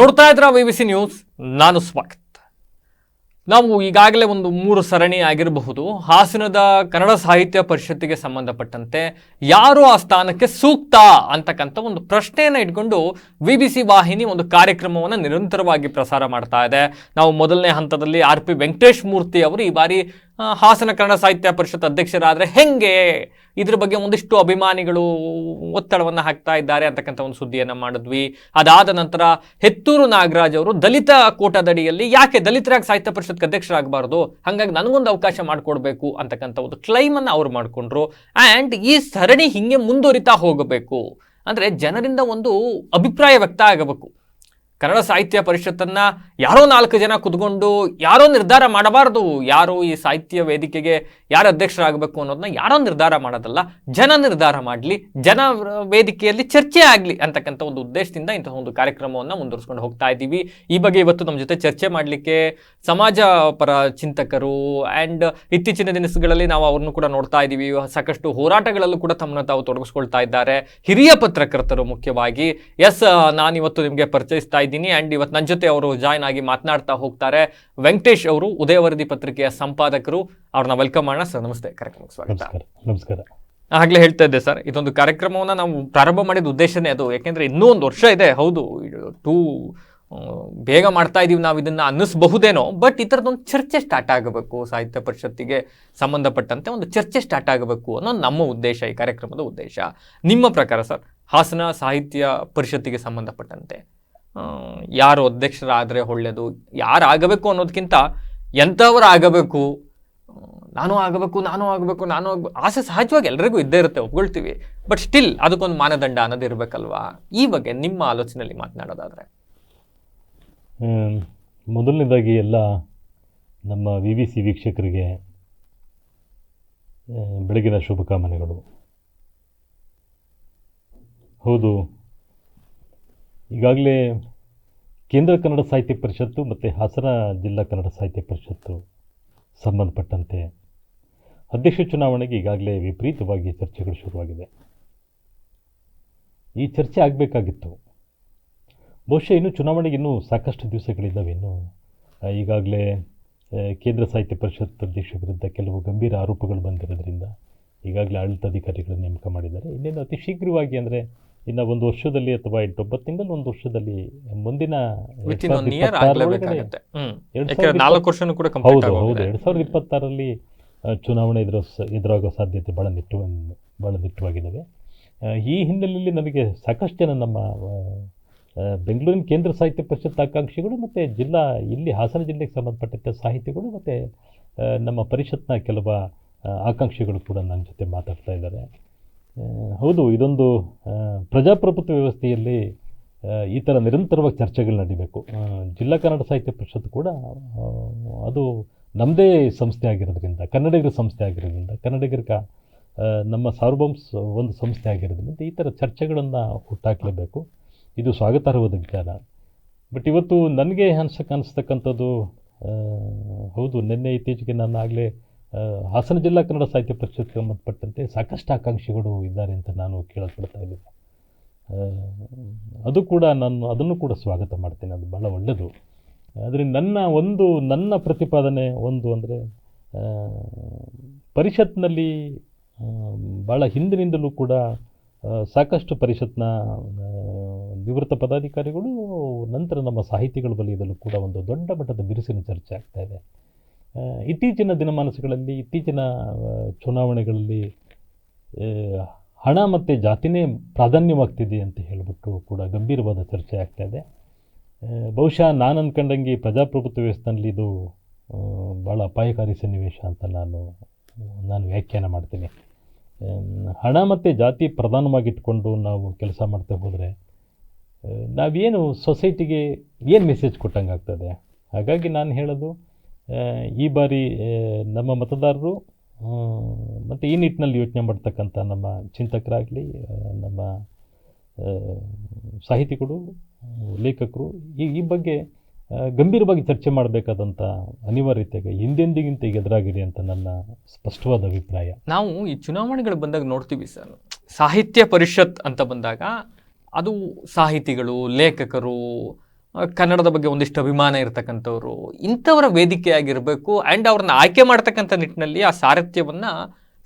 ನೋಡ್ತಾ ಇದ್ರ V B C news ನಾನು ಸ್ವಾಗತ್. ನಾವು ಈಗಾಗಲೇ ಒಂದು ಮೂರು ಸರಣಿ ಆಗಿರಬಹುದು. ಹಾಸನದ ಕನ್ನಡ ಸಾಹಿತ್ಯ ಪರಿಷತ್ತಿಗೆ ಸಂಬಂಧಪಟ್ಟಂತೆ ಯಾರು ಆ ಸ್ಥಾನಕ್ಕೆ ಸೂಕ್ತ ಅಂತಕ್ಕಂಥ ಒಂದು ಪ್ರಶ್ನೆಯನ್ನು ಇಟ್ಕೊಂಡು ವಿ ಬಿ ಸಿ ವಾಹಿನಿ ಒಂದು ಕಾರ್ಯಕ್ರಮವನ್ನು ನಿರಂತರವಾಗಿ ಪ್ರಸಾರ ಮಾಡ್ತಾ ಇದೆ. ನಾವು ಮೊದಲನೇ ಹಂತದಲ್ಲಿ ಆರ್ ಪಿ ವೆಂಕಟೇಶ್ ಮೂರ್ತಿ ಅವರು ಈ ಬಾರಿ ಹಾಸನ ಕನ್ನಡ ಸಾಹಿತ್ಯ ಪರಿಷತ್ ಅಧ್ಯಕ್ಷರಾದರೆ ಹೆಂಗೆ ಇದ್ರ ಬಗ್ಗೆ ಒಂದಿಷ್ಟು ಅಭಿಮಾನಿಗಳು ಒತ್ತಡವನ್ನು ಹಾಕ್ತಾ ಇದ್ದಾರೆ ಅಂತಕ್ಕಂಥ ಒಂದು ಸುದ್ದಿಯನ್ನು ಮಾಡಿದ್ವಿ. ಅದಾದ ನಂತರ ಹೆತ್ತೂರು ನಾಗರಾಜ್ ಅವರು ದಲಿತ ಕೋಟಾದಡಿಯಲ್ಲಿ ಯಾಕೆ ದಲಿತರಾಗಿ ಸಾಹಿತ್ಯ ಪರಿಷತ್ಗೆ ಅಧ್ಯಕ್ಷರಾಗಬಾರ್ದು? ಹಾಗಾಗಿ ನನಗೊಂದು ಅವಕಾಶ ಮಾಡಿಕೊಡ್ಬೇಕು ಅಂತಕ್ಕಂಥ ಒಂದು ಕ್ಲೈಮನ್ನು ಅವ್ರು ಮಾಡಿಕೊಂಡ್ರು. ಆ್ಯಂಡ್ ಈ ಸರಣಿ ಹಿಂಗೆ ಮುಂದುವರಿತಾ ಹೋಗಬೇಕು. ಅಂದರೆ ಜನರಿಂದ ಒಂದು ಅಭಿಪ್ರಾಯ ವ್ಯಕ್ತ ಆಗಬೇಕು. ಕನ್ನಡ ಸಾಹಿತ್ಯ ಪರಿಷತ್ತನ್ನ ಯಾರೋ ನಾಲ್ಕು ಜನ ಕುತ್ಕೊಂಡು ಯಾರೋ ನಿರ್ಧಾರ ಮಾಡಬಾರ್ದು, ಯಾರು ಈ ಸಾಹಿತ್ಯ ವೇದಿಕೆಗೆ ಯಾರು ಅಧ್ಯಕ್ಷರಾಗಬೇಕು ಅನ್ನೋದನ್ನ ಯಾರೋ ನಿರ್ಧಾರ ಮಾಡೋದಲ್ಲ, ಜನ ನಿರ್ಧಾರ ಮಾಡಲಿ, ಜನ ವೇದಿಕೆಯಲ್ಲಿ ಚರ್ಚೆ ಆಗಲಿ ಅಂತಕ್ಕಂಥ ಒಂದು ಉದ್ದೇಶದಿಂದ ಇಂತಹ ಒಂದು ಕಾರ್ಯಕ್ರಮವನ್ನು ಮುಂದುವರಿಸ್ಕೊಂಡು ಹೋಗ್ತಾ ಇದ್ದೀವಿ. ಈ ಬಗ್ಗೆ ಇವತ್ತು ನಮ್ಮ ಜೊತೆ ಚರ್ಚೆ ಮಾಡಲಿಕ್ಕೆ ಸಮಾಜ ಪರ ಚಿಂತಕರು ಆ್ಯಂಡ್ ಇತ್ತೀಚಿನ ದಿನಗಳಲ್ಲಿ ನಾವು ಅವ್ರನ್ನು ಕೂಡ ನೋಡ್ತಾ ಇದ್ದೀವಿ. ಸಾಕಷ್ಟು ಹೋರಾಟಗಳಲ್ಲೂ ಕೂಡ ತಮ್ಮನ್ನು ತಾವು ತೊಡಗಿಸ್ಕೊಳ್ತಾ ಇದ್ದಾರೆ. ಹಿರಿಯ ಪತ್ರಕರ್ತರು ಮುಖ್ಯವಾಗಿ. ಎಸ್, ನಾನಿವತ್ತು ನಿಮಗೆ ಪರಿಚಯಿಸ್ತಾ ಆ್ಯಂಡ್ ಇವತ್ತು ನನ್ನ ಜೊತೆ ಅವರು ಜಾಯ್ನ್ ಆಗಿ ಮಾತನಾಡ್ತಾ ಹೋಗ್ತಾರೆ. ವೆಂಕಟೇಶ್ ಅವರು ಉದಯವರದಿ ಪತ್ರಿಕೆಯ ಸಂಪಾದಕರು. ಅವ್ರನ್ನ ವೆಲ್ಕಮ್ ಮಾಡೋಣ ಸರ್. ನಮಸ್ತೆ. ಕಾರ್ಯಕ್ರಮಕ್ಕೆ ಸ್ವಾಗತ. ನಮಸ್ಕಾರ. ಆಗಲೇ ಹೇಳ್ತಾ ಇದ್ದೆ ಸರ್ ಇದೊಂದು ಕಾರ್ಯಕ್ರಮವನ್ನು ನಾವು ಪ್ರಾರಂಭ ಮಾಡಿದ ಉದ್ದೇಶನೇ ಅದು. ಯಾಕೆಂದರೆ ಇನ್ನೂ ಒಂದು ವರ್ಷ ಇದೆ. ಹೌದು ಟೂ ಬೇಗ ಮಾಡ್ತಾ ಇದೀವಿ ನಾವು ಇದನ್ನು ಅನ್ನಿಸ್ಬಹುದೇನೋ. ಬಟ್ ಈ ಥರದೊಂದು ಚರ್ಚೆ ಸ್ಟಾರ್ಟ್ ಆಗಬೇಕು ಸಾಹಿತ್ಯ ಪರಿಷತ್ತಿಗೆ ಸಂಬಂಧಪಟ್ಟಂತೆ ಒಂದು ಚರ್ಚೆ ಸ್ಟಾರ್ಟ್ ಆಗಬೇಕು ಅನ್ನೋ ನಮ್ಮ ಉದ್ದೇಶ ಈ ಕಾರ್ಯಕ್ರಮದ ಉದ್ದೇಶ. ನಿಮ್ಮ ಪ್ರಕಾರ ಸರ್ ಹಾಸನ ಸಾಹಿತ್ಯ ಪರಿಷತ್ತಿಗೆ ಸಂಬಂಧಪಟ್ಟಂತೆ ಯಾರು ಅಧ್ಯಕ್ಷರಾದರೆ ಒಳ್ಳೆಯದು ಯಾರು ಆಗಬೇಕು ಅನ್ನೋದಕ್ಕಿಂತ ಎಂಥವ್ರು ಆಗಬೇಕು, ನಾನು ಆಗಬೇಕು ನಾನು ಆಗಬೇಕು, ನಾನು ಆಸೆ ಸಹಜವಾಗಿ ಎಲ್ರಿಗೂ ಇದ್ದೇ ಇರುತ್ತೆ, ಒಪ್ಕೊಳ್ತೀವಿ. ಬಟ್ ಸ್ಟಿಲ್ ಅದಕ್ಕೊಂದು ಮಾನದಂಡ ಅನ್ನೋದು ಇರಬೇಕಲ್ವಾ? ಈ ಬಗ್ಗೆ ನಿಮ್ಮ ಆಲೋಚನೆಯಲ್ಲಿ ಮಾತನಾಡೋದಾದರೆ. ಮೊದಲನೇದಾಗಿ ಎಲ್ಲ ನಮ್ಮ ವಿ ವಿ ಸಿ ವೀಕ್ಷಕರಿಗೆ ಬೆಳಗಿನ ಶುಭಕಾಮನೆಗಳು ಹೌದು ಈಗಾಗಲೇ ಕೇಂದ್ರ ಕನ್ನಡ ಸಾಹಿತ್ಯ ಪರಿಷತ್ತು ಮತ್ತು ಹಾಸನ ಜಿಲ್ಲಾ ಕನ್ನಡ ಸಾಹಿತ್ಯ ಪರಿಷತ್ತು ಸಂಬಂಧಪಟ್ಟಂತೆ ಅಧ್ಯಕ್ಷ ಚುನಾವಣೆಗೆ ಈಗಾಗಲೇ ವಿಪರೀತವಾಗಿ ಚರ್ಚೆಗಳು ಶುರುವಾಗಿದೆ. ಈ ಚರ್ಚೆ ಆಗಬೇಕಾಗಿತ್ತು. ಬಹುಶಃ ಇನ್ನೂ ಚುನಾವಣೆಗೆ ಇನ್ನೂ ಸಾಕಷ್ಟು ದಿವಸಗಳಿದ್ದಾವೆ ಇನ್ನು ಈಗಾಗಲೇ ಕೇಂದ್ರ ಸಾಹಿತ್ಯ ಪರಿಷತ್ ಅಧ್ಯಕ್ಷ ವಿರುದ್ಧ ಕೆಲವು ಗಂಭೀರ ಆರೋಪಗಳು ಬಂದಿರೋದ್ರಿಂದ ಈಗಾಗಲೇ ಆಡಳಿತಾಧಿಕಾರಿಗಳನ್ನು ನೇಮಕ ಮಾಡಿದ್ದಾರೆ. ಇನ್ನೇನು ಅತಿ ಶೀಘ್ರವಾಗಿ ಅಂದರೆ ಇನ್ನು ಒಂದು ವರ್ಷದಲ್ಲಿ ಅಥವಾ ಎಂಟೊಂಬತ್ತು ತಿಂಗಳು ಒಂದು ವರ್ಷದಲ್ಲಿ ಮುಂದಿನ ಹೌದು ಹೌದು. ಎರಡ್ ಸಾವಿರದ ಇಪ್ಪತ್ತಾರರಲ್ಲಿ ಆ, ಚುನಾವಣೆ ಎದುರ ಎದುರಾಗೋ ಸಾಧ್ಯತೆ ಭಾಳ ನಿಟ್ಟು ಭಾಳ ನಿಟ್ಟುವಾಗಿದ್ದಾವೆ ಈ ಹಿನ್ನೆಲೆಯಲ್ಲಿ ನಮಗೆ ಸಾಕಷ್ಟು ಜನ ನಮ್ಮ ಬೆಂಗಳೂರಿನ ಕೇಂದ್ರ ಸಾಹಿತ್ಯ ಪರಿಷತ್ ಆಕಾಂಕ್ಷಿಗಳು ಮತ್ತು ಜಿಲ್ಲಾ ಇಲ್ಲಿ ಹಾಸನ ಜಿಲ್ಲೆಗೆ ಸಂಬಂಧಪಟ್ಟಂತೆ ಸಾಹಿತಿಗಳು ಮತ್ತು ನಮ್ಮ ಪರಿಷತ್ನ ಕೆಲವು ಆಕಾಂಕ್ಷಿಗಳು ಕೂಡ ನನ್ನ ಜೊತೆ ಮಾತಾಡ್ತಾ ಇದ್ದಾರೆ. ಹೌದು, ಇದೊಂದು ಪ್ರಜಾಪ್ರಭುತ್ವ ವ್ಯವಸ್ಥೆಯಲ್ಲಿ ಈ ಥರ ನಿರಂತರವಾಗಿ ಚರ್ಚೆಗಳು ನಡಿಬೇಕು. ಜಿಲ್ಲಾ ಕನ್ನಡ ಸಾಹಿತ್ಯ ಪರಿಷತ್ ಕೂಡ ಅದು ನಮ್ಮದೇ ಸಂಸ್ಥೆ ಆಗಿರೋದ್ರಿಂದ, ಕನ್ನಡಿಗರ ಸಂಸ್ಥೆ ಆಗಿರೋದ್ರಿಂದ, ಕನ್ನಡಿಗರ ನಮ್ಮ ಸಾರ್ವಭೌಮ ಸ- ಒಂದು ಸಂಸ್ಥೆ ಆಗಿರೋದ್ರಿಂದ ಈ ಥರ ಚರ್ಚೆಗಳನ್ನು ಹುಟ್ಟಾಕಲೇಬೇಕು. ಇದು ಸ್ವಾಗತಾರ್ಹವಾದ ವಿಚಾರ. ಬಟ್ ಇವತ್ತು ನನಗೆ ಅನ್ಸಕ್ಕೆ ಅನಿಸ್ತಕ್ಕಂಥದ್ದು ಹೌದು, ನಿನ್ನೆ ಇತ್ತೀಚೆಗೆ ನಾನು ಆಗಲೇ ಹಾಸನ ಜಿಲ್ಲಾ ಕನ್ನಡ ಸಾಹಿತ್ಯ ಪರಿಷತ್ಗೆ ಸಂಬಂಧಪಟ್ಟಂತೆ ಸಾಕಷ್ಟು ಆಕಾಂಕ್ಷಿಗಳು ಇದ್ದಾರೆ ಅಂತ ನಾನು ಕೇಳಲ್ಪಡ್ತಾ ಇದ್ದೀನಿ. ಅದು ಕೂಡ ನಾನು ಅದನ್ನು ಕೂಡ ಸ್ವಾಗತ ಮಾಡ್ತೇನೆ. ಅದು ಭಾಳ ಒಳ್ಳೆಯದು. ಆದರೆ ನನ್ನ ಒಂದು, ನನ್ನ ಪ್ರತಿಪಾದನೆ ಒಂದು ಅಂದರೆ ಪರಿಷತ್ನಲ್ಲಿ ಭಾಳ ಹಿಂದಿನಿಂದಲೂ ಕೂಡ ಸಾಕಷ್ಟು ಪರಿಷತ್ನ ನಿವೃತ್ತ ಪದಾಧಿಕಾರಿಗಳು, ನಂತರ ನಮ್ಮ ಸಾಹಿತಿಗಳ ವಲಯದಲ್ಲೂ ಕೂಡ ಒಂದು ದೊಡ್ಡ ಮಟ್ಟದ ಬಿರುಸಿನ ಚರ್ಚೆ ಆಗ್ತಾ ಇದೆ. ಇತ್ತೀಚಿನ ದಿನಮಾನಗಳಲ್ಲಿ ಇತ್ತೀಚಿನ ಚುನಾವಣೆಗಳಲ್ಲಿ ಹಣ ಮತ್ತು ಜಾತಿನೇ ಪ್ರಾಧಾನ್ಯವಾಗ್ತಿದೆ ಅಂತ ಹೇಳಿಬಿಟ್ಟು ಕೂಡ ಗಂಭೀರವಾದ ಚರ್ಚೆ ಆಗ್ತಾ ಇದೆ. ಬಹುಶಃ ನಾನು ಅಂದ್ಕೊಂಡಂಗೆ ಪ್ರಜಾಪ್ರಭುತ್ವ ವ್ಯವಸ್ಥೆಯಲ್ಲಿ ಇದು ಭಾಳ ಅಪಾಯಕಾರಿ ಸನ್ನಿವೇಶ ಅಂತ ನಾನು ನಾನು ವ್ಯಾಖ್ಯಾನ ಮಾಡ್ತೀನಿ. ಹಣ ಮತ್ತು ಜಾತಿ ಪ್ರಧಾನವಾಗಿಟ್ಕೊಂಡು ನಾವು ಕೆಲಸ ಮಾಡ್ತಾ ಹೋದರೆ ನಾವೇನು ಸೊಸೈಟಿಗೆ ಏನು ಮೆಸೇಜ್ ಕೊಟ್ಟಂಗೆ ಆಗ್ತದೆ ಹಾಗಾಗಿ ನಾನು ಹೇಳೋದು ಈ ಬಾರಿ ನಮ್ಮ ಮತದಾರರು ಮತ್ತು ಈ ನಿಟ್ಟಿನಲ್ಲಿ ಯೋಚನೆ ಮಾಡ್ತಕ್ಕಂಥ ನಮ್ಮ ಚಿಂತಕರಾಗಲಿ ನಮ್ಮ ಸಾಹಿತಿಗಳು, ಲೇಖಕರು, ಈ ಈ ಬಗ್ಗೆ ಗಂಭೀರವಾಗಿ ಚರ್ಚೆ ಮಾಡಬೇಕಾದಂಥ ಅನಿವಾರ್ಯತೆಗೆ ಹಿಂದೆಂದಿಗಿಂತ ಈಗ ಎದುರಾಗಿದೆ ಅಂತ ನನ್ನ ಸ್ಪಷ್ಟವಾದ ಅಭಿಪ್ರಾಯ. ನಾವು ಈ ಚುನಾವಣೆಗಳು ಬಂದಾಗ ನೋಡ್ತೀವಿ ಸರ್. ಸಾಹಿತ್ಯ ಪರಿಷತ್ ಅಂತ ಬಂದಾಗ ಅದು ಸಾಹಿತಿಗಳು, ಲೇಖಕರು ಕನ್ನಡದ ಬಗ್ಗೆ ಒಂದಿಷ್ಟು ಅಭಿಮಾನ ಇರತಕ್ಕಂಥವ್ರು, ಇಂಥವರ ವೇದಿಕೆಯಾಗಿರಬೇಕು ಆ್ಯಂಡ್ ಅವ್ರನ್ನ ಆಯ್ಕೆ ಮಾಡ್ತಕ್ಕಂಥ ನಿಟ್ಟಿನಲ್ಲಿ ಆ ಸಾರಥ್ಯವನ್ನು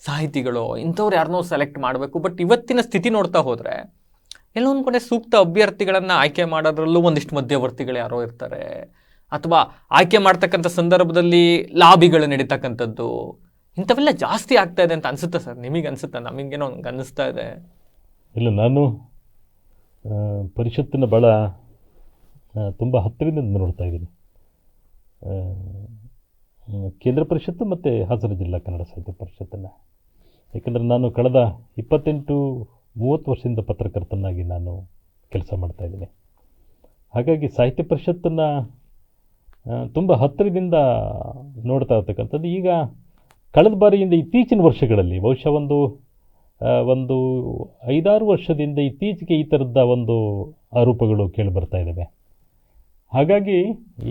ಸಾಹಿತಿಗಳು, ಇಂಥವ್ರು ಯಾರನ್ನೋ ಸೆಲೆಕ್ಟ್ ಮಾಡಬೇಕು. ಬಟ್ ಇವತ್ತಿನ ಸ್ಥಿತಿ ನೋಡ್ತಾ ಹೋದರೆ ಎಲ್ಲೋ ಒಂದು ಕಡೆ ಸೂಕ್ತ ಅಭ್ಯರ್ಥಿಗಳನ್ನು ಆಯ್ಕೆ ಮಾಡೋದ್ರಲ್ಲೂ ಒಂದಿಷ್ಟು ಮಧ್ಯವರ್ತಿಗಳು ಯಾರೋ ಇರ್ತಾರೆ. ಅಥವಾ ಆಯ್ಕೆ ಮಾಡ್ತಕ್ಕಂಥ ಸಂದರ್ಭದಲ್ಲಿ ಲಾಬಿಗಳು ನಡೀತಕ್ಕಂಥದ್ದು. ಇಂಥವೆಲ್ಲ ಜಾಸ್ತಿ ಆಗ್ತಾ ಇದೆ ಅಂತ ಅನ್ಸುತ್ತೆ ಸರ್? ನಿಮಗೆ ಅನಿಸುತ್ತೆ? ನಮಗೇನೋ ಹಂಗೆ ಅನ್ನಿಸ್ತಾ ಇದೆ. ಇಲ್ಲ, ನಾನು ಪರಿಷತ್ತಿನ ಭಾಳ ತುಂಬ ಹತ್ತಿರದಿಂದ ನೋಡ್ತಾ ಇದ್ದೀನಿ. ಕೇಂದ್ರ ಪರಿಷತ್ತು ಮತ್ತು ಹಾಸನ ಜಿಲ್ಲಾ ಕನ್ನಡ ಸಾಹಿತ್ಯ ಪರಿಷತ್ತನ್ನು. ಏಕೆಂದರೆ ನಾನು ಕಳೆದ ಇಪ್ಪತ್ತೆಂಟು ಮೂವತ್ತು ವರ್ಷದಿಂದ ಪತ್ರಕರ್ತನಾಗಿ ನಾನು ಕೆಲಸ ಮಾಡ್ತಾಯಿದ್ದೀನಿ ಹಾಗಾಗಿ ಸಾಹಿತ್ಯ ಪರಿಷತ್ತನ್ನು ತುಂಬ ಹತ್ತಿರದಿಂದ ನೋಡ್ತಾ ಇರ್ತಕ್ಕಂಥದ್ದು. ಈಗ ಕಳೆದ ಬಾರಿಯಿಂದ ಇತ್ತೀಚಿನ ವರ್ಷಗಳಲ್ಲಿ, ಬಹುಶಃ ಒಂದು ಒಂದು ಐದಾರು ವರ್ಷದಿಂದ ಇತ್ತೀಚೆಗೆ ಈ ಥರದ ಒಂದು ಆರೋಪಗಳು ಕೇಳಿ ಬರ್ತಾ ಇದ್ದಾವೆ ಹಾಗಾಗಿ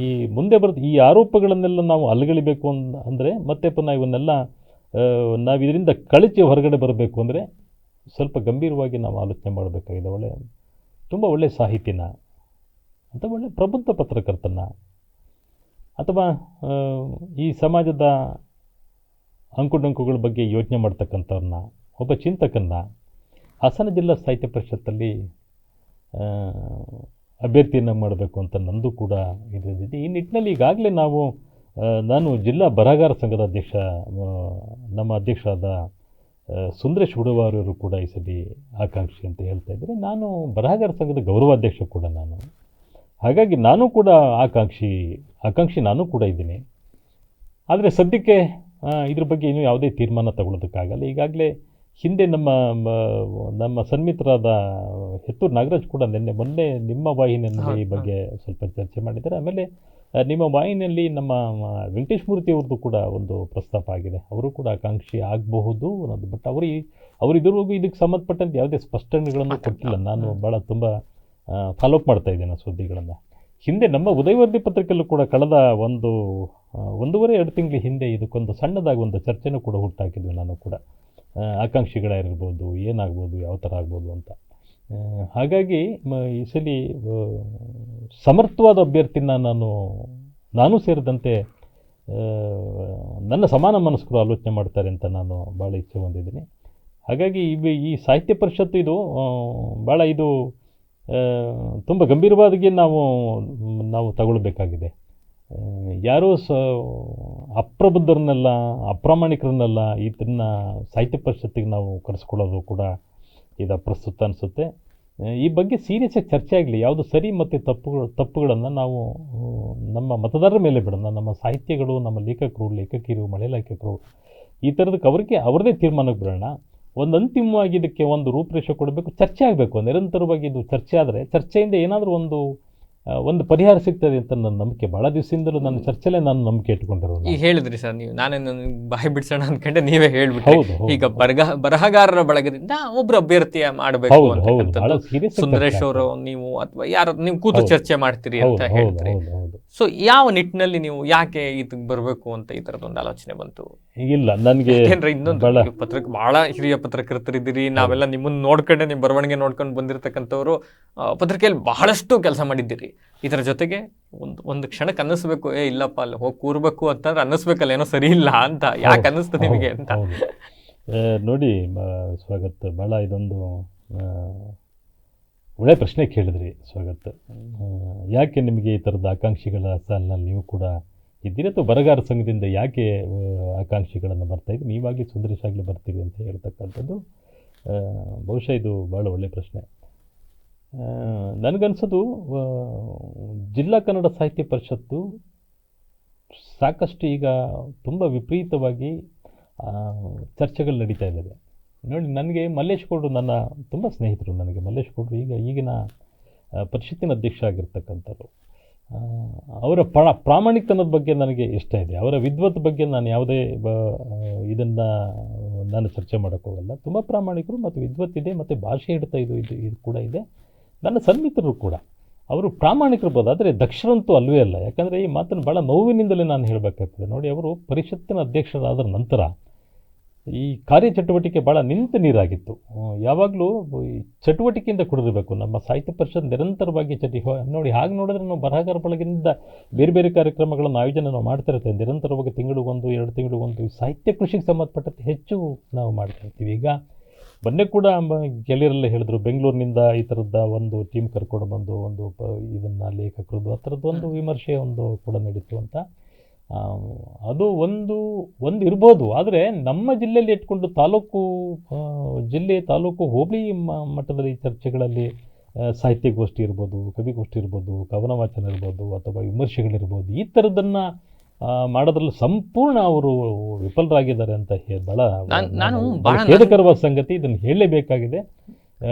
ಈ ಮುಂದೆ ಬರೋದು ಈ ಆರೋಪಗಳನ್ನೆಲ್ಲ ನಾವು ಅಲ್ಲಗಳಿಬೇಕು ಅಂತ ಅಂದರೆ ಮತ್ತೆ ಪುನಃ ಇವನ್ನೆಲ್ಲ ನಾವು ಇದರಿಂದ ಕಳಚಿ ಹೊರಗಡೆ ಬರಬೇಕು ಅಂದರೆ ಸ್ವಲ್ಪ ಗಂಭೀರವಾಗಿ ನಾವು ಆಲೋಚನೆ ಮಾಡಬೇಕಾಗಿದೆ. ಒಳ್ಳೆ, ತುಂಬ ಒಳ್ಳೆಯ ಸಾಹಿತಿನ ಅಂತ ಒಳ್ಳೆಯ ಪ್ರಬುದ್ಧ ಪತ್ರಕರ್ತನ, ಅಥವಾ ಈ ಸಮಾಜದ ಅಂಕುಡೊಂಕುಗಳ ಬಗ್ಗೆ ಯೋಚನೆ ಮಾಡ್ತಕ್ಕಂಥವ್ರನ್ನ, ಒಬ್ಬ ಚಿಂತಕನ್ನ ಹಾಸನ ಜಿಲ್ಲಾ ಸಾಹಿತ್ಯ ಪರಿಷತ್ತಲ್ಲಿ ಅಭ್ಯರ್ಥಿಯನ್ನು ಮಾಡಬೇಕು ಅಂತ ನಂದು ಕೂಡ ಇದಿದೆ ಈ ನಿಟ್ಟಿನಲ್ಲಿ ಈಗಾಗಲೇ ನಾವು ನಾನು ಜಿಲ್ಲಾ ಬರಹಗಾರ ಸಂಘದ ಅಧ್ಯಕ್ಷ ನಮ್ಮ ಅಧ್ಯಕ್ಷರಾದ ಸುಂದರೇಶ್ ಹುಡುವಾರರು ಕೂಡ ಈ ಸತಿ ಆಕಾಂಕ್ಷಿ ಅಂತ ಹೇಳ್ತಾ ಇದ್ದಾರೆ. ನಾನು ಬರಹಗಾರ ಸಂಘದ ಗೌರವಾಧ್ಯಕ್ಷ ಕೂಡ ನಾನು. ಹಾಗಾಗಿ ನಾನು ಕೂಡ ಆಕಾಂಕ್ಷಿ ಆಕಾಂಕ್ಷಿ ನಾನು ಕೂಡ ಇದ್ದೀನಿ. ಆದರೆ ಸದ್ಯಕ್ಕೆ ಇದ್ರ ಬಗ್ಗೆ ಇನ್ನೂ ಯಾವುದೇ ತೀರ್ಮಾನ ತಗೊಳ್ಳೋದಕ್ಕಾಗಲ್ಲ ಈಗಾಗಲೇ ಹಿಂದೆ ನಮ್ಮ ನಮ್ಮ ಸನ್ಮಿತರಾದ ಹೆತ್ತೂರು ನಾಗರಾಜ್ ಕೂಡ ನಿನ್ನೆ ಮೊನ್ನೆ ನಿಮ್ಮ ವಾಹಿನಿಯಲ್ಲಿ ಈ ಬಗ್ಗೆ ಸ್ವಲ್ಪ ಚರ್ಚೆ ಮಾಡಿದ್ದಾರೆ. ಆಮೇಲೆ ನಿಮ್ಮ ವಾಹಿನಿಯಲ್ಲಿ ನಮ್ಮ ವೆಂಕಟೇಶ್ ಮೂರ್ತಿ ಅವ್ರದ್ದು ಕೂಡ ಒಂದು ಪ್ರಸ್ತಾಪ ಆಗಿದೆ. ಅವರು ಕೂಡ ಆಕಾಂಕ್ಷಿ ಆಗಬಹುದು ಅನ್ನೋದು. ಬಟ್ ಅವರು ಅವರು ಇದುವರೆಗೂ ಇದಕ್ಕೆ ಸಂಬಂಧಪಟ್ಟಂತೆ ಯಾವುದೇ ಸ್ಪಷ್ಟನೆಗಳನ್ನು ಕೊಟ್ಟಿಲ್ಲ. ನಾನು ಭಾಳ ತುಂಬ ಫಾಲೋಅಪ್ ಮಾಡ್ತಾ ಇದ್ದೇನೆ ಆ ಸುದ್ದಿಗಳನ್ನು. ಹಿಂದೆ ನಮ್ಮ ಉದಯವರ್ಧಿ ಪತ್ರಿಕೆಯಲ್ಲೂ ಕೂಡ ಕಳೆದ ಒಂದು ಒಂದೂವರೆ ಎರಡು ತಿಂಗಳ ಹಿಂದೆ ಇದಕ್ಕೊಂದು ಸಣ್ಣದಾಗಿ ಒಂದು ಚರ್ಚೆನೂ ಕೂಡ ಹುಟ್ಟಾಕಿದ್ವಿ ನಾನು ಕೂಡ. ಆಕಾಂಕ್ಷಿಗಳಾಗಿರ್ಬೋದು, ಏನಾಗ್ಬೋದು, ಯಾವ ಥರ ಆಗ್ಬೋದು ಅಂತ. ಹಾಗಾಗಿ ಈ ಸಲ ಸಮರ್ಥವಾದ ಅಭ್ಯರ್ಥಿನ ನಾನು ನಾನು ಸೇರಿದಂತೆ ನನ್ನ ಸಮಾನ ಮನಸ್ಕರು ಆಲೋಚನೆ ಮಾಡ್ತಾರೆ ಅಂತ ನಾನು ಭಾಳ ಇಚ್ಛೆ ಹೊಂದಿದ್ದೀನಿ. ಹಾಗಾಗಿ ಇವು, ಈ ಸಾಹಿತ್ಯ ಪರಿಷತ್ತು ಇದು ಭಾಳ ಇದು ತುಂಬ ಗಂಭೀರವಾದಿಗೆ ನಾವು ನಾವು ತಗೊಳ್ಬೇಕಾಗಿದೆ. ಯಾರೋ ಸ, ಅಪ್ರಬುದ್ಧರನ್ನೆಲ್ಲ, ಅಪ್ರಾಮಾಣಿಕರನ್ನೆಲ್ಲ ಇದನ್ನ ಸಾಹಿತ್ಯ ಪರಿಷತ್ತಿಗೆ ನಾವು ಕರೆಸ್ಕೊಳ್ಳೋದು ಕೂಡ ಇದು ಪ್ರಸ್ತುತ ಅನಿಸುತ್ತೆ. ಈ ಬಗ್ಗೆ ಸೀರಿಯಸ್ಸಾಗಿ ಚರ್ಚೆ ಆಗಲಿ, ಯಾವುದು ಸರಿ ಮತ್ತು ತಪ್ಪುಗಳು, ತಪ್ಪುಗಳನ್ನು ನಾವು, ನಮ್ಮ ಮತದಾರರ ಮೇಲೆ ಬಿಡೋಣ. ನಮ್ಮ ಸಾಹಿತ್ಯಗಳು, ನಮ್ಮ ಲೇಖಕರು ಲೇಖಕಿಯರು ಮಳೆ ಲೇಖಕರು, ಈ ಥರದಕ್ಕೆ ಅವ್ರಿಗೆ, ಅವ್ರದ್ದೇ ತೀರ್ಮಾನಕ್ಕೆ ಬಿಡೋಣ. ಒಂದು ಅಂತಿಮವಾಗಿ ಇದಕ್ಕೆ ಒಂದು ರೂಪರೇಷೆ ಕೊಡಬೇಕು, ಚರ್ಚೆ ಆಗಬೇಕು. ನಿರಂತರವಾಗಿ ಇದು ಚರ್ಚೆ ಆದರೆ, ಚರ್ಚೆಯಿಂದ ಏನಾದರೂ ಒಂದು ಒಂದು ಪರಿಹಾರ ಸಿಗ್ತದೆ ಅಂತ ನನ್ನ ನಂಬಿಕೆ. ಬಹಳ ದಿವಸದಿಂದಲೂ ನನ್ನ ಚರ್ಚೆಲೆ ನಾನು ನಂಬಿಕೆ ಇಟ್ಕೊಂಡಿರೋದು ಈಗ ಹೇಳಿದ್ರಿ ಸರ್ ನೀವು. ನಾನೇನು ಬಾಯಿ ಬಿಡ್ಸೋಣ ಅಂದ್ಕೊಂಡೆ ನೀವೇ ಹೌದು, ಈಗ ಬರಗ ಬರಹಗಾರರ ಬಳಗದಿಂದ ಒಬ್ರು ಅಭ್ಯರ್ಥಿಯ ಮಾಡಬೇಕು ಸುಂದರೇಶ್ ಅವರು ನೀವು ಅಥವಾ ಯಾರು ನೀವು ಕೂತು ಚರ್ಚೆ ಮಾಡ್ತೀರಿ ಅಂತ ಹೇಳ್ತಾರೆ ಸೊ ಯಾವ ನಿಟ್ಟಿನಲ್ಲಿ ನೀವು ಯಾಕೆ ಇದಕ್ಕೆ ಬರಬೇಕು ಅಂತ ಈ ಥರದೊಂದು ಆಲೋಚನೆ ಬಂತು? ಇಲ್ಲ ನನಗೆ ಇನ್ನೊಂದು ಬಹಳ ಭಾಳ ಪತ್ರಕ ಬಹಳ ಹಿರಿಯ ಪತ್ರಕರ್ತರಿದ್ದೀರಿ ನಾವೆಲ್ಲ ನಿಮ್ಮನ್ನು ನೋಡ್ಕೊಂಡೆ ನಿಮ್ಮ ಬರವಣಿಗೆ ನೋಡ್ಕೊಂಡು ಬಂದಿರತಕ್ಕಂಥವ್ರು ಪತ್ರಿಕೆಯಲ್ಲಿ ಬಹಳಷ್ಟು ಕೆಲಸ ಮಾಡಿದ್ದೀರಿ. ಇದರ ಜೊತೆಗೆ ಒಂದು ಒಂದು ಕ್ಷಣಕ್ಕೆ ಅನ್ನಿಸ್ಬೇಕು ಏ ಇಲ್ಲಪ್ಪ ಅಲ್ಲಿ ಹೋಗಿ ಕೂರ್ಬೇಕು ಅಂತಂದ್ರೆ ಅನ್ನಿಸ್ಬೇಕಲ್ಲ ಏನೋ ಸರಿ ಇಲ್ಲ ಅಂತ ಯಾಕೆ ಅನ್ನಿಸ್ತು ನಿಮಗೆ ಅಂತ? ನೋಡಿ ಸ್ವಾಗತ್ ಭಾಳ ಇದೊಂದು ಒಳ್ಳೆ ಪ್ರಶ್ನೆ ಕೇಳಿದ್ರಿ ಸ್ವಾಗತ್. ಯಾಕೆ ನಿಮಗೆ ಈ ಥರದ ಆಕಾಂಕ್ಷಿಗಳ ಸಾಲಿನಲ್ಲಿ ನೀವು ಕೂಡ ಇದ್ದೀರಿ ಅಥವಾ ಬರಗಾರ ಸಂಘದಿಂದ ಯಾಕೆ ಆಕಾಂಕ್ಷಿಗಳನ್ನು ಬರ್ತಾ ಇದ್ದೀರಿ ನೀವಾಗಲಿ ಸುಂದರೇಶ್ ಆಗಲಿ ಬರ್ತೀರಿ ಅಂತ ಹೇಳ್ತಕ್ಕಂಥದ್ದು ಬಹುಶಃ ಇದು ಭಾಳ ಒಳ್ಳೆಯ ಪ್ರಶ್ನೆ. ನನಗನ್ಸೋದು ಜಿಲ್ಲಾ ಕನ್ನಡ ಸಾಹಿತ್ಯ ಪರಿಷತ್ತು ಸಾಕಷ್ಟು ಈಗ ತುಂಬ ವಿಪರೀತವಾಗಿ ಚರ್ಚೆಗಳು ನಡೀತಾ ಇದ್ದಾವೆ. ನೋಡಿ, ನನಗೆ ಮಲ್ಲೇಶ್ ಕೊಡ್ರು ನನ್ನ ತುಂಬ ಸ್ನೇಹಿತರು ನನಗೆ. ಮಲ್ಲೇಶ್ ಕೊಡ್ರು ಈಗ ಈಗಿನ ಪರಿಷತ್ತಿನ ಅಧ್ಯಕ್ಷ ಆಗಿರ್ತಕ್ಕಂಥವ್ರು. ಅವರ ಪ್ರಾ ಪ್ರಾಮಾಣಿಕತನದ ಬಗ್ಗೆ ನನಗೆ ಇಷ್ಟ ಇದೆ. ಅವರ ವಿದ್ವತ್ ಬಗ್ಗೆ ನಾನು ಯಾವುದೇ ಬ ಇದನ್ನು ನಾನು ಚರ್ಚೆ ಮಾಡೋಕ್ಕೆ ಹೋಗಲ್ಲ. ತುಂಬ ಪ್ರಾಮಾಣಿಕರು ಮತ್ತು ವಿದ್ವತ್ ಇದೆ ಮತ್ತು ಭಾಷೆ ಹಿಡಿತ ಇದು ಇದು ಇದು ಕೂಡ ಇದೆ. ನನ್ನ ಸನ್ಮಿತ್ರರು ಕೂಡ. ಅವರು ಪ್ರಾಮಾಣಿಕರಿರ್ಬೋದು ಆದರೆ ದಕ್ಷರಂತೂ ಅಲ್ಲವೇ ಅಲ್ಲ. ಯಾಕಂದರೆ ಈ ಮಾತನ್ನು ಭಾಳ ನೋವಿನಿಂದಲೇ ನಾನು ಹೇಳಬೇಕಾಗ್ತದೆ. ನೋಡಿ, ಅವರು ಪರಿಷತ್ತಿನ ಅಧ್ಯಕ್ಷರಾದ ನಂತರ ಈ ಕಾರ್ಯಚಟುವಟಿಕೆ ಭಾಳ ನಿಂತ ನೀರಾಗಿತ್ತು. ಯಾವಾಗಲೂ ಈ ಚಟುವಟಿಕೆಯಿಂದ ಕುಡಿದಿರಬೇಕು. ನಮ್ಮ ಸಾಹಿತ್ಯ ಪರಿಷತ್ ನಿರಂತರವಾಗಿ ಚಟಿ ಹೋ- ನೋಡಿ ಹಾಗೆ ನೋಡಿದ್ರೆ ನಾವು ಬರಹಗಾರ ಬಳಗದಿಂದ ಬೇರೆ ಬೇರೆ ಕಾರ್ಯಕ್ರಮಗಳನ್ನು ಆಯೋಜನೆ ನಾವು ಮಾಡ್ತಾ ಇರ್ತೇವೆ ನಿರಂತರವಾಗಿ ತಿಂಗಳಿಗೊಂದು ಎರಡು ತಿಂಗಳಿಗೊಂದು ಈ ಸಾಹಿತ್ಯ ಕೃಷಿಗೆ ಸಂಬಂಧಪಟ್ಟಂತೆ ಹೆಚ್ಚು ನಾವು ಮಾಡ್ತಾ ಇರ್ತೀವಿ ಈಗ ಮೊನ್ನೆ ಕೂಡ ಗೆಳೆಯರಲ್ಲೇ ಹೇಳಿದ್ರು ಬೆಂಗಳೂರಿನಿಂದ ಈ ಥರದ ಒಂದು ಟೀಮ್ ಕರ್ಕೊಂಡು ಬಂದು ಒಂದು ಪ ಇದನ್ನು ಲೇಖಕರದ್ದು ಆ ಥರದ್ದು ಒಂದು ವಿಮರ್ಶೆ ಒಂದು ಕೂಡ ನಡೀತು ಅಂತ. ಅದು ಒಂದು ಒಂದು ಇರ್ಬೋದು. ಆದರೆ ನಮ್ಮ ಜಿಲ್ಲೆಯಲ್ಲಿ ಇಟ್ಕೊಂಡು ತಾಲೂಕು ಜಿಲ್ಲೆ ತಾಲೂಕು ಹೋಬಳಿ ಮಟ್ಟದಲ್ಲಿ ಚರ್ಚೆಗಳಲ್ಲಿ ಸಾಹಿತ್ಯಗೋಷ್ಠಿ ಇರ್ಬೋದು ಕವಿಗೋಷ್ಠಿ ಇರ್ಬೋದು ಕವನ ವಾಚನ ಇರ್ಬೋದು ಅಥವಾ ವಿಮರ್ಶೆಗಳಿರ್ಬೋದು ಈ ಥರದನ್ನು ಮಾಡೋದ್ರಲ್ಲಿ ಸಂಪೂರ್ಣ ಅವರು ವಿಫಲರಾಗಿದ್ದಾರೆ ಅಂತ ಹೇಳ ಭಾಳ ನಾನ್- ನಾನು ನಾನು- ಭಾಳ ಭಾಳ ಖೇದಕರವಾದ ಸಂಗತಿ ಇದನ್ನು ಹೇಳಲೇಬೇಕಾಗಿದೆ.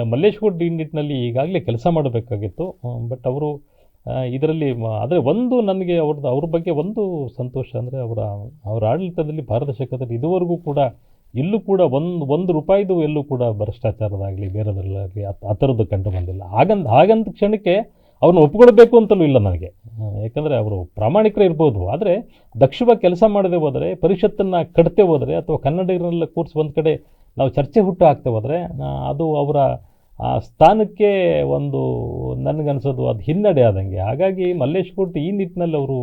ಮಲ್ಲೇಶ್ವರ ಡಿ ನಿಟ್ಟಿನಲ್ಲಿ ಈಗಾಗಲೇ ಕೆಲಸ ಮಾಡಬೇಕಾಗಿತ್ತು. ಬಟ್ ಅವರು ಇದರಲ್ಲಿ ಆದರೆ ಒಂದು ನನಗೆ ಅವ್ರದ್ದು ಅವ್ರ ಬಗ್ಗೆ ಒಂದು ಸಂತೋಷ ಅಂದರೆ ಅವರ ಅವರ ಆಡಳಿತದಲ್ಲಿ ಪಾರದರ್ಶಕತೆ ಇದುವರೆಗೂ ಕೂಡ, ಇಲ್ಲೂ ಕೂಡ ಒಂದು ಒಂದು ರೂಪಾಯಿದು ಎಲ್ಲೂ ಕೂಡ ಭ್ರಷ್ಟಾಚಾರದಾಗಲಿ, ಬೇರೆದರಲ್ಲಾಗಲಿ, ಆ ಥರದ್ದು ಕಂಡು ಬಂದಿಲ್ಲ. ಹಾಗಂತ ಹಾಗಂತ ಕ್ಷಣಕ್ಕೆ ಅವ್ರನ್ನ ಒಪ್ಕೊಳ್ಬೇಕು ಅಂತಲೂ ಇಲ್ಲ ನನಗೆ. ಯಾಕಂದರೆ ಅವರು ಪ್ರಾಮಾಣಿಕರೇ ಇರ್ಬೋದು. ಆದರೆ ದಕ್ಷವಾಗಿ ಕೆಲಸ ಮಾಡದೆ ಹೋದರೆ, ಪರಿಷತ್ತನ್ನು ಕಟ್ತೆ ಹೋದರೆ, ಅಥವಾ ಕನ್ನಡಿಗರನ್ನೆಲ್ಲ ಕೂರಿಸಿ ಒಂದು ಕಡೆ ನಾವು ಚರ್ಚೆ ಹುಟ್ಟು ಹಾಕ್ತೇವೆ ಅದು ಅವರ ಆ ಸ್ಥಾನಕ್ಕೆ ಒಂದು ನನಗನ್ಸೋದು ಅದು ಹಿನ್ನಡೆ ಆದಂಗೆ. ಹಾಗಾಗಿ ಮಲ್ಲೇಶ್ ಕೋಟ್ ಈ ನಿಟ್ಟಿನಲ್ಲಿ ಅವರು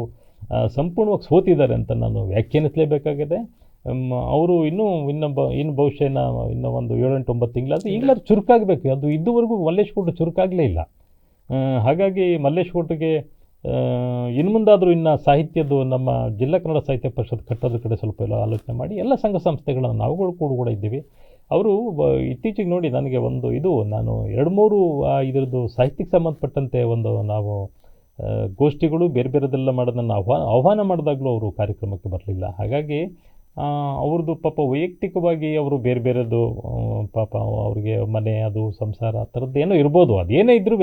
ಸಂಪೂರ್ಣವಾಗಿ ಸೋತಿದ್ದಾರೆ ಅಂತ ನಾನು ವ್ಯಾಖ್ಯಾನಿಸಲೇಬೇಕಾಗಿದೆ. ಅವರು ಇನ್ನೂ ಇನ್ನೊಬ್ಬ, ಇನ್ನು ಬಹುಶಃ ಇನ್ನು ಒಂದು ಏಳೆಂಟು ಒಂಬತ್ತು ತಿಂಗಳಾದ್ರೆ ಈಗಲಾದ್ರು ಚುರುಕಾಗಬೇಕು. ಅದು ಇದುವರೆಗೂ ಮಲ್ಲೇಶ್ ಕೋರ್ಟ್ ಚುರುಕಾಗಲೇ ಇಲ್ಲ. ಹಾಗಾಗಿ ಮಲ್ಲೇಶ್ ಕೋಟ್ಗೆ ಇನ್ನು ಮುಂದಾದರೂ ಇನ್ನು ಸಾಹಿತ್ಯದ್ದು ನಮ್ಮ ಜಿಲ್ಲಾ ಕನ್ನಡ ಸಾಹಿತ್ಯ ಪರಿಷತ್ ಕಟ್ಟೋದ್ರ ಕಡೆ ಸ್ವಲ್ಪ ಎಲ್ಲ ಆಲೋಚನೆ ಮಾಡಿ ಎಲ್ಲ ಸಂಘ ಸಂಸ್ಥೆಗಳನ್ನು ನಾವುಗಳು ಕೂಡ ಕೂಡ ಇದ್ದೀವಿ. ಅವರು ಇತ್ತೀಚೆಗೆ ನೋಡಿ ನನಗೆ ಒಂದು ಇದು, ನಾನು ಎರಡು ಮೂರು ಇದರದ್ದು ಸಾಹಿತ್ಯಕ್ಕೆ ಸಂಬಂಧಪಟ್ಟಂತೆ ಒಂದು ನಾವು ಗೋಷ್ಠಿಗಳು ಬೇರೆ ಬೇರೆದೆಲ್ಲ ಮಾಡೋದನ್ನು ಆಹ್ವಾನ ಆಹ್ವಾನ ಮಾಡಿದಾಗಲೂ ಅವರು ಕಾರ್ಯಕ್ರಮಕ್ಕೆ ಬರಲಿಲ್ಲ. ಹಾಗಾಗಿ ಅವ್ರದ್ದು ಪಾಪ ವೈಯಕ್ತಿಕವಾಗಿ ಅವರು ಬೇರೆ ಬೇರೆದು ಪಾಪ ಅವ್ರಿಗೆ ಮನೆ ಅದು ಸಂಸಾರ ಆ ಥರದ್ದು ಏನೋ ಇರ್ಬೋದು. ಅದೇನೇ ಇದ್ರೂ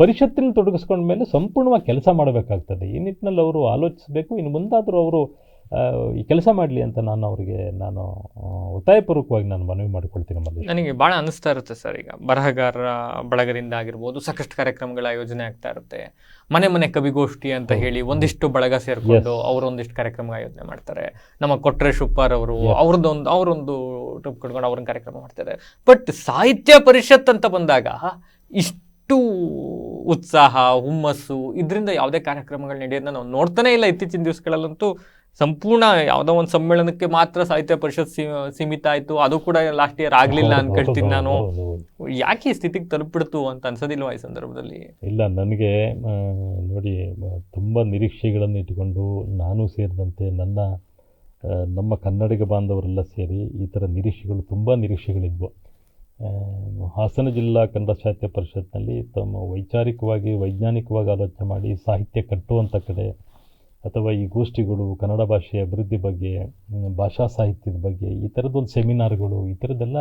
ಪರಿಷತ್ತಿನ ತೊಡಗಿಸ್ಕೊಂಡ ಮೇಲೆ ಸಂಪೂರ್ಣವಾಗಿ ಕೆಲಸ ಮಾಡಬೇಕಾಗ್ತದೆ. ಈ ನಿಟ್ಟಿನಲ್ಲಿ ಅವರು ಆಲೋಚಿಸಬೇಕು. ಇನ್ನು ಮುಂದಾದರೂ ಅವರು ಈ ಕೆಲಸ ಮಾಡಲಿ ಅಂತ ನಾನು ಅವರಿಗೆ ನಾನು ಒತ್ತಾಯಪೂರ್ವಕವಾಗಿ ನಾನು ಮನವಿ ಮಾಡಿಕೊಳ್ತೀನಿ ಮೊದಲು ನನಗೆ ಭಾಳ ಅನಿಸ್ತಾ ಇರುತ್ತೆ ಸರ್ ಈಗ. ಬರಹಗಾರರ ಬಳಗದಿಂದ ಆಗಿರ್ಬೋದು ಸಾಕಷ್ಟು ಕಾರ್ಯಕ್ರಮಗಳ ಆಯೋಜನೆ ಆಗ್ತಾ ಇರುತ್ತೆ. ಮನೆ ಮನೆ ಕವಿಗೋಷ್ಠಿ ಅಂತ ಹೇಳಿ ಒಂದಿಷ್ಟು ಬಳಗ ಸೇರ್ಕೊಂಡು ಅವರು ಒಂದಿಷ್ಟು ಕಾರ್ಯಕ್ರಮ ಆಯೋಜನೆ ಮಾಡ್ತಾರೆ. ನಮ್ಮ ಕೊಟ್ರೆ ಶುಪ್ಪಾರ್ ಅವರು ಅವ್ರದ್ದೊಂದು ಅವರೊಂದು ಟ್ರಿಪ್ ಕಟ್ಕೊಂಡು ಅವ್ರನ್ನ ಕಾರ್ಯಕ್ರಮ ಮಾಡ್ತಾರೆ ಬಟ್ ಸಾಹಿತ್ಯ ಪರಿಷತ್ ಅಂತ ಬಂದಾಗ ಇಷ್ಟು ಉತ್ಸಾಹ ಹುಮ್ಮಸ್ಸು ಇದರಿಂದ ಯಾವುದೇ ಕಾರ್ಯಕ್ರಮಗಳು ನಡೆಯೋದನ್ನ ನಾವು ನೋಡ್ತಾನೆ ಇಲ್ಲ ಇತ್ತೀಚಿನ ದಿವಸಗಳಲ್ಲಂತೂ ಸಂಪೂರ್ಣ ಯಾವುದೋ ಒಂದು ಸಮ್ಮೇಳನಕ್ಕೆ ಮಾತ್ರ ಸಾಹಿತ್ಯ ಪರಿಷತ್ ಸೀ- ಸೀಮಿತ ಆಯ್ತು ಅದು ಕೂಡ ಲಾಸ್ಟ್ ಇಯರ್ ಆಗ್ಲಿಲ್ಲ ಅನ್ಕೊಳ್ತೀನಿ ನಾನು. ಯಾಕೆ ಈ ಸ್ಥಿತಿಗೆ ತಲುಪಿಡ್ತು ಅಂತ ಅನ್ಸೋದಿಲ್ವಾ ಈ ಸಂದರ್ಭದಲ್ಲಿ? ಇಲ್ಲ ನನಗೆ ನೋಡಿ ತುಂಬ ನಿರೀಕ್ಷೆಗಳನ್ನು ಇಟ್ಟುಕೊಂಡು ನಾನು ಸೇರಿದಂತೆ ನನ್ನ ನಮ್ಮ ಕನ್ನಡಿಗ ಬಾಂಧವರೆಲ್ಲ ಸೇರಿ ಈ ಥರ ನಿರೀಕ್ಷೆಗಳು ತುಂಬ ನಿರೀಕ್ಷೆಗಳಿದ್ವು. ಹಾಸನ ಜಿಲ್ಲಾ ಕನ್ನಡ ಸಾಹಿತ್ಯ ಪರಿಷತ್ನಲ್ಲಿ ತಮ್ಮ ವೈಚಾರಿಕವಾಗಿ ವೈಜ್ಞಾನಿಕವಾಗಿ ಆಲೋಚನೆ ಮಾಡಿ ಸಾಹಿತ್ಯ ಕಟ್ಟುವಂಥ ಕಡೆ ಅಥವಾ ಈ ಗೋಷ್ಠಿಗಳು ಕನ್ನಡ ಭಾಷೆಯ ಅಭಿವೃದ್ಧಿ ಬಗ್ಗೆ ಭಾಷಾ ಸಾಹಿತ್ಯದ ಬಗ್ಗೆ, ಈ ಥರದ್ದೊಂದು ಸೆಮಿನಾರ್ಗಳು, ಈ ಥರದ್ದೆಲ್ಲ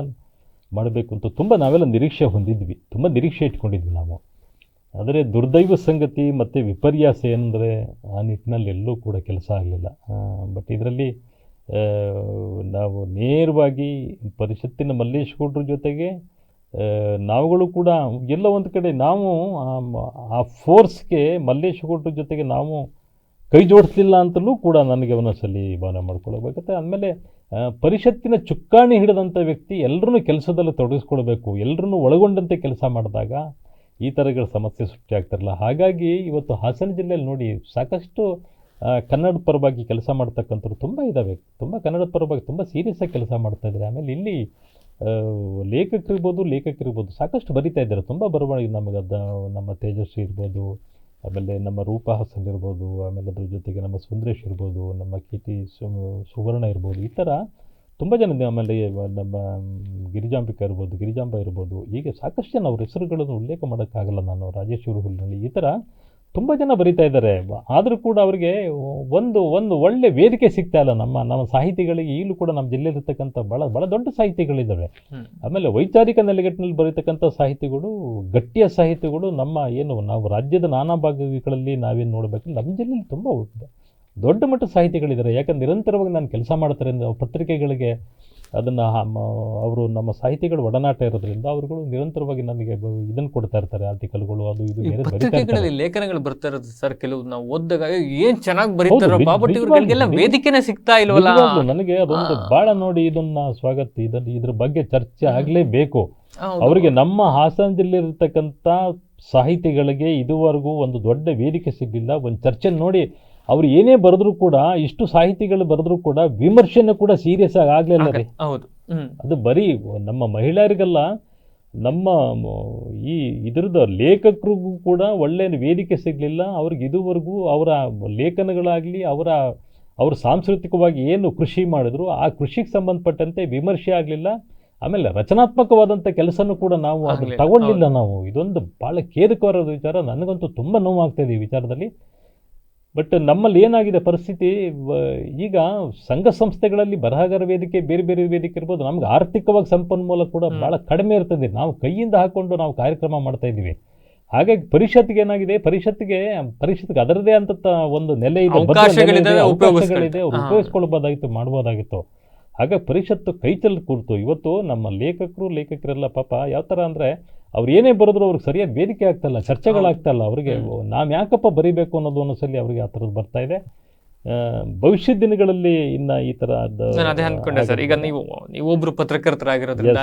ಮಾಡಬೇಕು ಅಂತ ತುಂಬ ನಾವೆಲ್ಲ ನಿರೀಕ್ಷೆ ಹೊಂದಿದ್ವಿ. ತುಂಬ ನಿರೀಕ್ಷೆ ಇಟ್ಕೊಂಡಿದ್ವಿ ನಾವು. ಆದರೆ ದುರ್ದೈವ ಸಂಗತಿ ಮತ್ತು ವಿಪರ್ಯಾಸ ಏನಂದರೆ ಆ ನಿಟ್ಟಿನಲ್ಲಿ ಎಲ್ಲೂ ಕೂಡ ಕೆಲಸ ಆಗಲಿಲ್ಲ. ಬಟ್ ಇದರಲ್ಲಿ ನಾವು ನೇರವಾಗಿ ಪರಿಷತ್ತಿನ ಮಲ್ಲೇಶ್ಗೌಡ್ರ ಜೊತೆಗೆ ನಾವುಗಳು ಕೂಡ ಎಲ್ಲ ಒಂದು ಕಡೆ ನಾವು, ಆ ಫೋರ್ಸ್ಗೆ ಮಲ್ಲೇಶ್ಗೌಡ್ರ ಜೊತೆಗೆ ನಾವು ಕೈ ಜೋಡಿಸ್ಲಿಲ್ಲ ಅಂತಲೂ ಕೂಡ ನನಗೆ ಒಂದೊಂದ್ಸಲಿ ಭಾವನೆ ಮಾಡ್ಕೊಳ್ಬೇಕಾಗತ್ತೆ ಆಮೇಲೆ ಪರಿಷತ್ತಿನ ಚುಕ್ಕಾಣಿ ಹಿಡಿದಂಥ ವ್ಯಕ್ತಿ ಎಲ್ಲರನ್ನೂ ಕೆಲಸದಲ್ಲಿ ತೊಡಗಿಸ್ಕೊಳ್ಬೇಕು, ಎಲ್ಲರನ್ನೂ ಒಳಗೊಂಡಂತೆ ಕೆಲಸ ಮಾಡಿದಾಗ ಈ ಥರಗಳ ಸಮಸ್ಯೆ ಸೃಷ್ಟಿಯಾಗ್ತಿರಲ್ಲ ಹಾಗಾಗಿ ಇವತ್ತು ಹಾಸನ ಜಿಲ್ಲೆಯಲ್ಲಿ ನೋಡಿ ಸಾಕಷ್ಟು ಕನ್ನಡ ಪರವಾಗಿ ಕೆಲಸ ಮಾಡ್ತಕ್ಕಂಥವ್ರು ತುಂಬ ಇದ್ದಾವೆ ತುಂಬ ಕನ್ನಡ ಪರವಾಗಿ ತುಂಬ ಸೀರಿಯಸ್ ಆಗಿ ಕೆಲಸ ಮಾಡ್ತಾ ಇದ್ದಾರೆ. ಆಮೇಲೆ ಇಲ್ಲಿ ಲೇಖಕರಿರ್ಬೋದು ಲೇಖಕರಿರ್ಬೋದು ಸಾಕಷ್ಟು ಬರಿತಾ ಇದ್ದಾರೆ. ತುಂಬ ಬರವಣಿಗೆ ನಮಗೆ ನಮ್ಮ ತೇಜಸ್ವಿ ಇರ್ಬೋದು ಆಮೇಲೆ ನಮ್ಮ ರೂಪ ಹಾಸನ್ ಇರ್ಬೋದು ಆಮೇಲೆ ಅದ್ರ ಜೊತೆಗೆ ನಮ್ಮ ಸುಂದರೇಶ್ ಇರ್ಬೋದು, ನಮ್ಮ ಕೀರ್ತಿ ಸುವರ್ಣ ಇರ್ಬೋದು, ಈ ಥರ ತುಂಬ ಜನ. ಆಮೇಲೆ ನಮ್ಮ ಗಿರಿಜಾಂಬಿಕ ಇರ್ಬೋದು, ಗಿರಿಜಾಂಬ ಇರ್ಬೋದು, ಹೀಗೆ ಸಾಕಷ್ಟು ಜನ ಅವ್ರ ಹೆಸರುಗಳನ್ನು ಉಲ್ಲೇಖ ಮಾಡೋಕ್ಕಾಗಲ್ಲ ನಾನು ರಾಜೇಶ್ವರ ಹುಲ್ಲಿನಲ್ಲಿ ಈ ಥರ ತುಂಬ ಜನ ಬರಿತಾ ಇದ್ದಾರೆ. ಆದರೂ ಕೂಡ ಅವರಿಗೆ ಒಂದು ಒಂದು ಒಳ್ಳೆ ವೇದಿಕೆ ಸಿಗ್ತಾ ಇಲ್ಲ. ನಮ್ಮ ನಮ್ಮ ಸಾಹಿತಿಗಳಿಗೆ ಈಗಲೂ ಕೂಡ ನಮ್ಮ ಜಿಲ್ಲೆಯಲ್ಲಿರ್ತಕ್ಕಂಥ ಭಾಳ ಭಾಳ ದೊಡ್ಡ ಸಾಹಿತಿಗಳಿದ್ದಾವೆ. ಆಮೇಲೆ ವೈಚಾರಿಕ ನೆಲೆಗಟ್ಟಿನಲ್ಲಿ ಬರೀತಕ್ಕಂಥ ಸಾಹಿತಿಗಳು ಗಟ್ಟಿಯ ಸಾಹಿತಿಗಳು ನಮ್ಮ ಏನು ನಾವು ರಾಜ್ಯದ ನಾನಾ ಭಾಗಗಳಲ್ಲಿ ನಾವೇನು ನೋಡಬೇಕು ನಮ್ಮ ಜಿಲ್ಲೆಯಲ್ಲಿ ತುಂಬ ದೊಡ್ಡ ಮಟ್ಟದ ಸಾಹಿತಿಗಳಿದ್ದಾರೆ. ಯಾಕಂದ್ರೆ ನಿರಂತರವಾಗಿ ನಾನು ಕೆಲಸ ಮಾಡ್ತಾರೆ ಪತ್ರಿಕೆಗಳಿಗೆ ಅದನ್ನು ಅವರು ನಮ್ಮ ಸಾಹಿತಿಗಳು ಒಡನಾಟ ಇರೋದ್ರಿಂದ ಅವರುಗಳು ನಿರಂತರವಾಗಿ ನನಗೆ ಇದನ್ನು ಕೊಡ್ತಾ ಇರ್ತಾರೆ. ಆರ್ಟಿಕಲ್ಗಳು ಅದು ಇದು ಪತ್ರಿಕೆಗಳಲ್ಲಿ ಲೇಖನಗಳು ಬರ್ತಾ ಇರೋದು ಸರ್ ಕೆಲವು ನಾವು ಓದಿದಾಗ ಏನು ಚೆನ್ನಾಗಿ ಬರೀತಾರೋ ನಿಜ- ಬಟ್ ಇವ್ರಿಗೆಲ್ಲ ವೇದಿಕೆನೆ ಸಿಗ್ತಾ ಇಲ್ವಲ್ಲ? ನನಗೆ ಅದೊಂದು. ಬಹಳ ನೋಡಿ ಇದನ್ನ ಸ್ವಾಗತ ಇದನ್ನು ಇದ್ರ ಬಗ್ಗೆ ಚರ್ಚೆ ಆಗಲೇಬೇಕು. ಅವರಿಗೆ ನಮ್ಮ ಹಾಸನ ಜಿಲ್ಲೆಯಲ್ಲಿರ್ತಕ್ಕಂಥ ಸಾಹಿತಿಗಳಿಗೆ ಇದುವರೆಗೂ ಒಂದು ದೊಡ್ಡ ವೇದಿಕೆ ಸಿಗಲಿಲ್ಲ. ಒಂದು ಚರ್ಚೆ ನೋಡಿ ಅವ್ರು ಏನೇ ಬರೆದ್ರು ಕೂಡ ಇಷ್ಟು ಸಾಹಿತಿಗಳು ಬರೆದ್ರು ಕೂಡ ವಿಮರ್ಶೆನೂ ಕೂಡ ಸೀರಿಯಸ್ ಆಗಿ ಆಗ್ಲಿಲ್ಲ ರೀ. ಹೌದು. ಅದು ಬರೀ ನಮ್ಮ ಮಹಿಳೆಯರಿಗೆಲ್ಲ ನಮ್ಮ ಈ ಇದ್ರದ ಲೇಖಕರಿಗೂ ಕೂಡ ಒಳ್ಳೆಯ ವೇದಿಕೆ ಸಿಗಲಿಲ್ಲ. ಅವ್ರಿಗೆ ಇದುವರೆಗೂ ಅವರ ಲೇಖನಗಳಾಗಲಿ ಅವರ ಅವರು ಸಾಂಸ್ಕೃತಿಕವಾಗಿ ಏನು ಕೃಷಿ ಮಾಡಿದ್ರು ಆ ಕೃಷಿಗೆ ಸಂಬಂಧಪಟ್ಟಂತೆ ವಿಮರ್ಶೆ ಆಗಲಿಲ್ಲ. ಆಮೇಲೆ ರಚನಾತ್ಮಕವಾದಂಥ ಕೆಲಸನೂ ಕೂಡ ನಾವು ಅದನ್ನು ತಗೊಂಡಿಲ್ಲ ನಾವು. ಇದೊಂದು ಭಾಳ ಖೇದಕವಾದ ವಿಚಾರ. ನನಗಂತೂ ತುಂಬ ನೋವಾಗ್ತಾ ಇದೆ ಈ ವಿಚಾರದಲ್ಲಿ. ಬಟ್ ನಮ್ಮಲ್ಲಿ ಏನಾಗಿದೆ ಪರಿಸ್ಥಿತಿ ಈಗ ಸಂಘ ಸಂಸ್ಥೆಗಳಲ್ಲಿ ಬರಹಗಾರ ವೇದಿಕೆ ಬೇರೆ ಬೇರೆ ವೇದಿಕೆ ಇರ್ಬೋದು ನಮ್ಗೆ ಆರ್ಥಿಕವಾಗಿ ಸಂಪನ್ಮೂಲ ಕೂಡ. ಭಾಳ ಕಡಿಮೆ ಇರ್ತದೆ. ನಾವು ಕೈಯಿಂದ ಹಾಕೊಂಡು ನಾವು ಕಾರ್ಯಕ್ರಮ ಮಾಡ್ತಾ ಇದ್ದೀವಿ. ಹಾಗಾಗಿ ಪರಿಷತ್ಗೆ ಏನಾಗಿದೆ? ಪರಿಷತ್ಗೆ ಪರಿಷತ್ಗೆ ಅದರದೇ ಅಂತ ಒಂದು ನೆಲೆ ಇದೆ. ಅವಕಾಶಗಳಿದೆ. ಉಪಯೋಗಿಸ್ಕೊಳ್ಬೋದಾಗಿತ್ತು ಮಾಡ್ಬೋದಾಗಿತ್ತು. ಹಾಗಾಗಿ ಪರಿಷತ್ತು ಕೈ ಚೆಲ್ಲಿ ಕೂರ್ತು. ಇವತ್ತು ನಮ್ಮ ಲೇಖಕರು ಲೇಖಕರೆಲ್ಲ ಪಾಪ ಯಾವ ಥರ ಅಂದರೆ ಅವ್ರು ಏನೇ ಬರೆದ್ರು ಅವ್ರಿಗೆ ಸರಿಯಾದ ವೇದಿಕೆ ಆಗ್ತಾಯಿಲ್ಲ ಚರ್ಚೆಗಳಾಗ್ತಾಯಿಲ್ಲ ಅವರಿಗೆ ನಾವು ಯಾಕಪ್ಪ ಬರೀಬೇಕು ಅನ್ನೋದು ಒಂದೊಂದ್ಸಲಿ ಅವರಿಗೆ ಆ ಥರದ್ದು ಬರ್ತಾ ಇದೆ. ಆ, ಭವಿಷ್ಯದ ದಿನಗಳಲ್ಲಿ ಇನ್ನ ಈ ತರ ನಾನು ಅದೇ ಅನ್ಕೊಂಡೆ ಸರ್. ಈಗ ನೀವು ನೀವೊಬ್ರು ಪತ್ರಕರ್ತರಾಗಿರೋದ್ರಿಂದ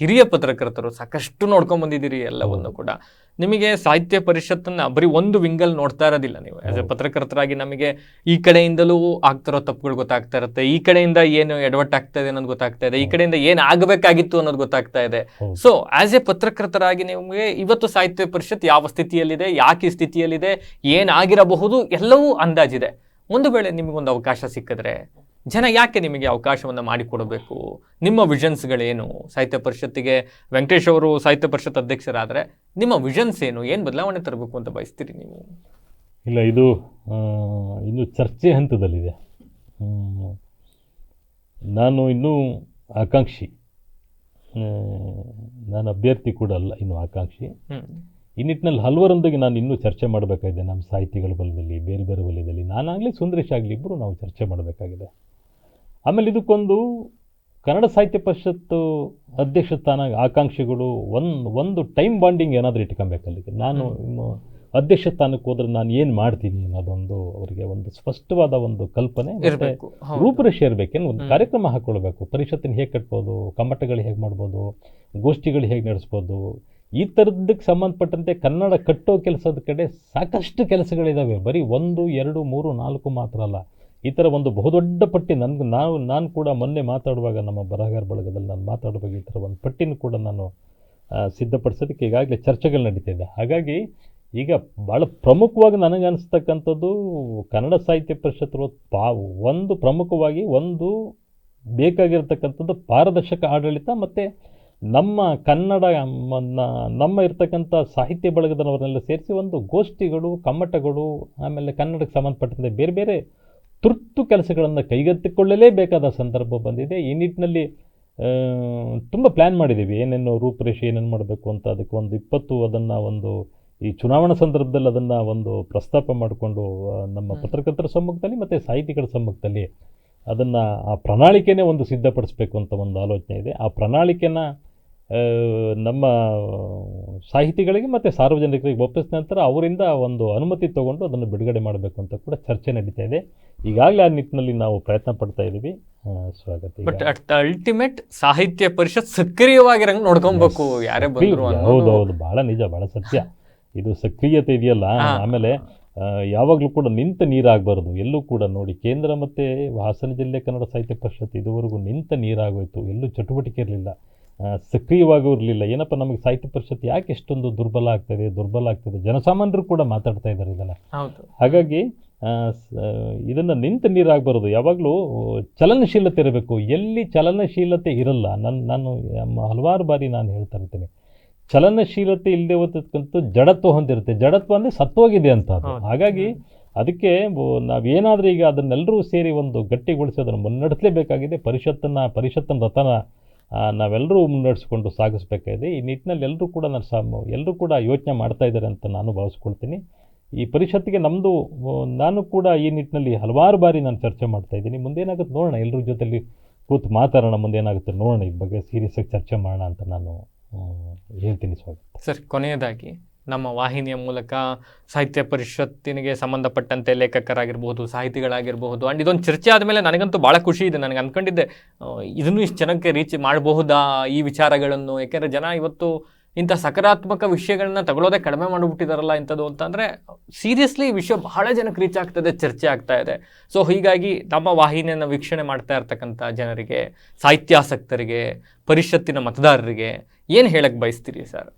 ಹಿರಿಯ ಪತ್ರಕರ್ತರು ಸಾಕಷ್ಟು ನೋಡ್ಕೊಂಡ್ ಬಂದಿದ್ದೀರಿ ಎಲ್ಲವನ್ನು ಕೂಡ. ನಿಮಗೆ ಸಾಹಿತ್ಯ ಪರಿಷತ್ತನ್ನ ಬರೀ ಒಂದು ವಿಂಗಲ್ ನೋಡ್ತಾ ಇರೋದಿಲ್ಲ ನೀವು. ಆಸ್ ಎ ಪತ್ರಕರ್ತರಾಗಿ ನಮಗೆ ಈ ಕಡೆಯಿಂದಲೂ ಆಗ್ತಿರೋ ತಪ್ಪುಗಳು ಗೊತ್ತಾಗ್ತಾ ಇರುತ್ತೆ. ಈ ಕಡೆಯಿಂದ ಏನು ಎಡವಟ್ಟಾಗ್ತಾ ಇದೆ ಅನ್ನೋದು ಗೊತ್ತಾಗ್ತಾ ಇದೆ. ಈ ಕಡೆಯಿಂದ ಏನು ಆಗಬೇಕಾಗಿತ್ತು ಅನ್ನೋದು ಗೊತ್ತಾಗ್ತಾ ಇದೆ. ಸೊ ಆಸ್ ಎ ಪತ್ರಕರ್ತರಾಗಿ ನಿಮಗೆ ಇವತ್ತು ಸಾಹಿತ್ಯ ಪರಿಷತ್ ಯಾವ ಸ್ಥಿತಿಯಲ್ಲಿದೆ ಯಾಕೆ ಸ್ಥಿತಿಯಲ್ಲಿದೆ ಏನಾಗಿರಬಹುದು ಎಲ್ಲವೂ ಅಂದಾಜಿದೆ. ಒಂದು ವೇಳೆ ನಿಮಗೊಂದು ಅವಕಾಶ ಸಿಕ್ಕಿದ್ರೆ ಜನ ಯಾಕೆ ನಿಮಗೆ ಅವಕಾಶವನ್ನು ಮಾಡಿಕೊಡಬೇಕು? ನಿಮ್ಮ ವಿಷನ್ಸ್ಗಳೇನು ಸಾಹಿತ್ಯ ಪರಿಷತ್ತಿಗೆ ವೆಂಕಟೇಶ್ ಅವರು ಸಾಹಿತ್ಯ ಪರಿಷತ್ ಅಧ್ಯಕ್ಷರಾದರೆ ನಿಮ್ಮ ವಿಷನ್ಸ್ ಏನು? ಏನು ಬದಲಾವಣೆ ತರಬೇಕು ಅಂತ ಬಯಸ್ತೀರಿ ನೀವು? ಇಲ್ಲ ಇದು ಇನ್ನು ಚರ್ಚೆ ಹಂತದಲ್ಲಿದೆ. ನಾನು ಇನ್ನೂ ಆಕಾಂಕ್ಷಿ. ನಾನು ಅಭ್ಯರ್ಥಿ ಕೂಡ ಅಲ್ಲ ಇನ್ನು ಆಕಾಂಕ್ಷಿ. ಈ ನಿಟ್ಟಿನಲ್ಲಿ ಹಲವರೊಂದಿಗೆ ನಾನು ಇನ್ನೂ ಚರ್ಚೆ ಮಾಡಬೇಕಾಗಿದೆ ನಮ್ಮ ಸಾಹಿತಿಗಳ ಬಲದಲ್ಲಿ ಬೇರೆ ಬೇರೆ ವಲಯದಲ್ಲಿ. ನಾನಾಗಲಿ ಸುಂದರೇಶ್ ಆಗಲಿ ಇಬ್ಬರು ನಾವು ಚರ್ಚೆ ಮಾಡಬೇಕಾಗಿದೆ. ಆಮೇಲೆ ಇದಕ್ಕೊಂದು ಕನ್ನಡ ಸಾಹಿತ್ಯ ಪರಿಷತ್ತು ಅಧ್ಯಕ್ಷ ಸ್ಥಾನ ಆಕಾಂಕ್ಷಿಗಳು ಒಂದು ಒಂದು ಟೈಮ್ ಬಾಂಡಿಂಗ್ ಏನಾದರೂ ಇಟ್ಕೊಬೇಕಲ್ಲಿಗೆ ನಾನು ಇನ್ನು ಅಧ್ಯಕ್ಷ ಸ್ಥಾನಕ್ಕೆ ಹೋದ್ರೆ ನಾನು ಏನು ಮಾಡ್ತೀನಿ ಅನ್ನೋದೊಂದು ಅವರಿಗೆ ಒಂದು ಸ್ಪಷ್ಟವಾದ ಒಂದು ಕಲ್ಪನೆ ರೂಪರೇಷೆ ಇರಬೇಕೇನು? ಒಂದು ಕಾರ್ಯಕ್ರಮ ಕಾರ್ಯಕ್ರಮ ಹಾಕ್ಕೊಳ್ಬೇಕು ಪರಿಷತ್ತಿನ ಹೇಗೆ ಕಟ್ಬೋದು ಕಮ್ಮಟಗಳು ಹೇಗೆ ಮಾಡ್ಬೋದು ಗೋಷ್ಠಿಗಳು ಹೇಗೆ ನಡೆಸ್ಬೋದು ಈ ಥರದ್ದಕ್ಕೆ ಸಂಬಂಧಪಟ್ಟಂತೆ ಕನ್ನಡ ಕಟ್ಟೋ ಕೆಲಸದ ಕಡೆ ಸಾಕಷ್ಟು ಕೆಲಸಗಳಿದ್ದಾವೆ ಬರೀ ಒಂದು, ಎರಡು, ಮೂರು, ನಾಲ್ಕು ಮಾತ್ರ ಅಲ್ಲ. ಈ ಥರ ಒಂದು ಬಹುದೊಡ್ಡ ಪಟ್ಟಿ ನನಗೆ ನಾವು, ನಾನು ಕೂಡ ಮೊನ್ನೆ ಮಾತಾಡುವಾಗ ನಮ್ಮ ಬರಹಗಾರ ಬಳಗದಲ್ಲಿ ನಾನು ಮಾತಾಡುವಾಗ ಈ ಥರ ಒಂದು ಪಟ್ಟಿನೂ ಕೂಡ ನಾನು ಸಿದ್ಧಪಡಿಸೋದಕ್ಕೆ ಈಗಾಗಲೇ ಚರ್ಚೆಗಳು ನಡೀತಾ ಇದೆ. ಹಾಗಾಗಿ ಈಗ ಭಾಳ ಪ್ರಮುಖವಾಗಿ ನನಗೆ ಅನಿಸ್ತಕ್ಕಂಥದ್ದು ಕನ್ನಡ ಸಾಹಿತ್ಯ ಪರಿಷತ್ತು ಪಾ, ಒಂದು ಪ್ರಮುಖವಾಗಿ ಒಂದು ಬೇಕಾಗಿರ್ತಕ್ಕಂಥದ್ದು ಪಾರದರ್ಶಕ ಆಡಳಿತ ಮತ್ತು ನಮ್ಮ ಕನ್ನಡ ನಮ್ಮ ಇರ್ತಕ್ಕಂಥ ಸಾಹಿತ್ಯ ಬಳಗದವರನ್ನೆಲ್ಲ ಸೇರಿಸಿ ಒಂದು ಗೋಷ್ಠಿಗಳು ಕಮ್ಮಟಗಳು ಆಮೇಲೆ ಕನ್ನಡಕ್ಕೆ ಸಂಬಂಧಪಟ್ಟಂತೆ ಬೇರೆ ಬೇರೆ ತುರ್ತು ಕೆಲಸಗಳನ್ನು ಕೈಗೆತ್ತಿಕೊಳ್ಳಲೇಬೇಕಾದ ಸಂದರ್ಭ ಬಂದಿದೆ. ಈ ನಿಟ್ಟಿನಲ್ಲಿ ತುಂಬ ಪ್ಲ್ಯಾನ್ ಮಾಡಿದ್ದೀವಿ. ಏನೇನು ರೂಪುರೇಷೆ ಏನೇನು ಮಾಡಬೇಕು ಅಂತ ಅದಕ್ಕೆ ಒಂದು ಇಪ್ಪತ್ತು ಅದನ್ನು ಒಂದು ಈ ಚುನಾವಣಾ ಸಂದರ್ಭದಲ್ಲಿ ಅದನ್ನು ಒಂದು ಪ್ರಸ್ತಾಪ ಮಾಡಿಕೊಂಡು ನಮ್ಮ ಪತ್ರಕರ್ತರ ಸಮ್ಮುಖದಲ್ಲಿ ಮತ್ತು ಸಾಹಿತಿಗಳ ಸಮ್ಮುಖದಲ್ಲಿ ಅದನ್ನು ಆ ಪ್ರಣಾಳಿಕೆನೇ ಒಂದು ಸಿದ್ಧಪಡಿಸಬೇಕು ಅಂತ ಒಂದು ಆಲೋಚನೆ ಇದೆ. ಆ ಪ್ರಣಾಳಿಕೆನ ನಮ್ಮ ಸಾಹಿತಿಗಳಿಗೆ ಮತ್ತು ಸಾರ್ವಜನಿಕರಿಗೆ ಒಪ್ಪಿಸಿದ ನಂತರ ಅವರಿಂದ ಒಂದು ಅನುಮತಿ ತಗೊಂಡು ಅದನ್ನು ಬಿಡುಗಡೆ ಮಾಡಬೇಕು ಅಂತ ಕೂಡ ಚರ್ಚೆ ನಡೀತಾ ಇದೆ. ಈಗಾಗಲೇ ಆ ನಿಟ್ಟಿನಲ್ಲಿ ನಾವು ಪ್ರಯತ್ನ ಪಡ್ತಾ ಇದ್ದೀವಿ. ಸ್ವಾಗತ. But at ultimate Sahitya Parishat ಸಕ್ರಿಯವಾಗಿರಂಗೆ ನೋಡ್ಕೊಬೇಕು ಯಾರೇ ಬಂದ್ರು ಹೌದು ಹೌದು ಬಹಳ ನಿಜ ಬಹಳ ಸತ್ಯ. ಇದು ಸಕ್ರಿಯತೆ ಇದೆಯಲ್ಲ. ಆಮೇಲೆ ಯಾವಾಗಲೂ ಕೂಡ ನಿಂತ ನೀರಾಗಬಾರ್ದು. ಎಲ್ಲೂ ಕೂಡ ನೋಡಿ ಕೇಂದ್ರ ಮತ್ತು ಹಾಸನ ಜಿಲ್ಲೆ ಕನ್ನಡ ಸಾಹಿತ್ಯ ಪರಿಷತ್ ಇದುವರೆಗೂ ನಿಂತ ನೀರಾಗೋಯ್ತು. ಎಲ್ಲೂ ಚಟುವಟಿಕೆ ಇರಲಿಲ್ಲ. ಸಕ್ರಿಯವಾಗೂ ಇರಲಿಲ್ಲ. ಏನಪ್ಪ ನಮಗೆ ಸಾಹಿತ್ಯ ಪರಿಷತ್ ಯಾಕೆ ಎಷ್ಟೊಂದು ದುರ್ಬಲ ಆಗ್ತದೆ ದುರ್ಬಲ ಆಗ್ತದೆ ಜನಸಾಮಾನ್ಯರು ಕೂಡ ಮಾತಾಡ್ತಾ ಇದ್ದಾರೆ ಇದೆಲ್ಲ ಹಾಗಾಗಿ ಇದನ್ನು ನಿಂತ ನೀರಾಗಬಾರದು. ಯಾವಾಗಲೂ ಚಲನಶೀಲತೆ ಇರಬೇಕು. ಎಲ್ಲಿ ಚಲನಶೀಲತೆ ಇರಲ್ಲ ನನ್ನ ನಾನು ಹಲವಾರು ಬಾರಿ ನಾನು ಹೇಳ್ತಾ ಇರ್ತೀನಿ. ಚಲನಶೀಲತೆ ಇಲ್ಲದೆ ಹೋಗ್ತಕ್ಕಂಥ ಜಡತ್ವ ಹೊಂದಿರುತ್ತೆ. ಜಡತ್ವ ಅಂದರೆ ಸತ್ವೋಗಿದೆ ಅಂತ ಅದು. ಹಾಗಾಗಿ ಅದಕ್ಕೆ ನಾವು ನಾವೇನಾದರೂ ಈಗ ಅದನ್ನೆಲ್ಲರೂ ಸೇರಿ ಒಂದು ಗಟ್ಟಿಗೊಳಿಸಿ ಅದನ್ನು ಮುನ್ನಡೆಸಲೇಬೇಕಾಗಿದೆ. ಪರಿಷತ್ತನ್ನು ಪರಿಷತ್ತನ್ನು ರಥನ ನಾವೆಲ್ಲರೂ ಮುನ್ನಡೆಸ್ಕೊಂಡು ಸಾಗಿಸ್ಬೇಕಾಗಿದೆ. ಈ ನಿಟ್ಟಿನಲ್ಲಿ ಎಲ್ಲರೂ ಕೂಡ ನಾನು ಸಾ ಎಲ್ಲರೂ ಕೂಡ ಯೋಚನೆ ಮಾಡ್ತಾ ಇದ್ದಾರೆ ಅಂತ ನಾನು ಭಾವಿಸ್ಕೊಳ್ತೀನಿ. ಈ ಪರಿಷತ್ತಿಗೆ ನಮ್ಮದು ನಾನು ಕೂಡ ಈ ನಿಟ್ಟಿನಲ್ಲಿ ಹಲವಾರು ಬಾರಿ ನಾನು ಚರ್ಚೆ ಮಾಡ್ತಾ ಇದ್ದೀನಿ. ಮುಂದೇನಾಗುತ್ತೆ ನೋಡೋಣ ಎಲ್ಲರ ಜೊತೆಲಿ ಕೂತು ಮಾತಾಡೋಣ, ಮುಂದೇನಾಗುತ್ತೆ ನೋಡೋಣ, ಈ ಬಗ್ಗೆ ಸೀರಿಯಸ್ಸಾಗಿ ಚರ್ಚೆ ಮಾಡೋಣ ಅಂತ ನಾನು ಹೇಳ್ತೀನಿ ಸ್ವಾಗತ. ಸರ್, ಕೊನೆಯದಾಗಿ ನಮ್ಮ ವಾಹಿನಿಯ ಮೂಲಕ ಸಾಹಿತ್ಯ ಪರಿಷತ್ತಿನಿಗೆ ಸಂಬಂಧಪಟ್ಟಂತೆ ಲೇಖಕರಾಗಿರ್ಬೋದು ಸಾಹಿತಿಗಳಾಗಿರಬಹುದು. ಆ್ಯಂಡ್ ಇದೊಂದು ಚರ್ಚೆ ಆದಮೇಲೆ ನನಗಂತೂ ಭಾಳ ಖುಷಿ ಇದೆ. ನನಗೆ ಅಂದ್ಕೊಂಡಿದ್ದೆ ಇದನ್ನು ಇಷ್ಟು ಜನಕ್ಕೆ ರೀಚ್ ಮಾಡಬಹುದಾ ಈ ವಿಚಾರಗಳನ್ನು? ಏಕೆಂದರೆ ಜನ ಇವತ್ತು ಇಂಥ ಸಕಾರಾತ್ಮಕ ವಿಷಯಗಳನ್ನ ತಗೊಳ್ಳೋದೇ ಕಡಿಮೆ ಮಾಡಿಬಿಟ್ಟಿದಾರಲ್ಲ ಇಂಥದ್ದು ಅಂತಂದರೆ ಸೀರಿಯಸ್ಲಿ ವಿಷಯ ಬಹಳ ಜನಕ್ಕೆ ರೀಚ್ ಆಗ್ತದೆ, ಚರ್ಚೆ ಆಗ್ತಾ ಇದೆ. ಸೊ ಹೀಗಾಗಿ ನಮ್ಮ ವಾಹಿನಿಯನ್ನು ವೀಕ್ಷಣೆ ಮಾಡ್ತಾ ಇರ್ತಕ್ಕಂಥ ಜನರಿಗೆ, ಸಾಹಿತ್ಯಾಸಕ್ತರಿಗೆ, ಪರಿಷತ್ತಿನ ಮತದಾರರಿಗೆ ಏನು ಹೇಳಕ್ಕೆ ಬಯಸ್ತೀರಿ ಸರ್?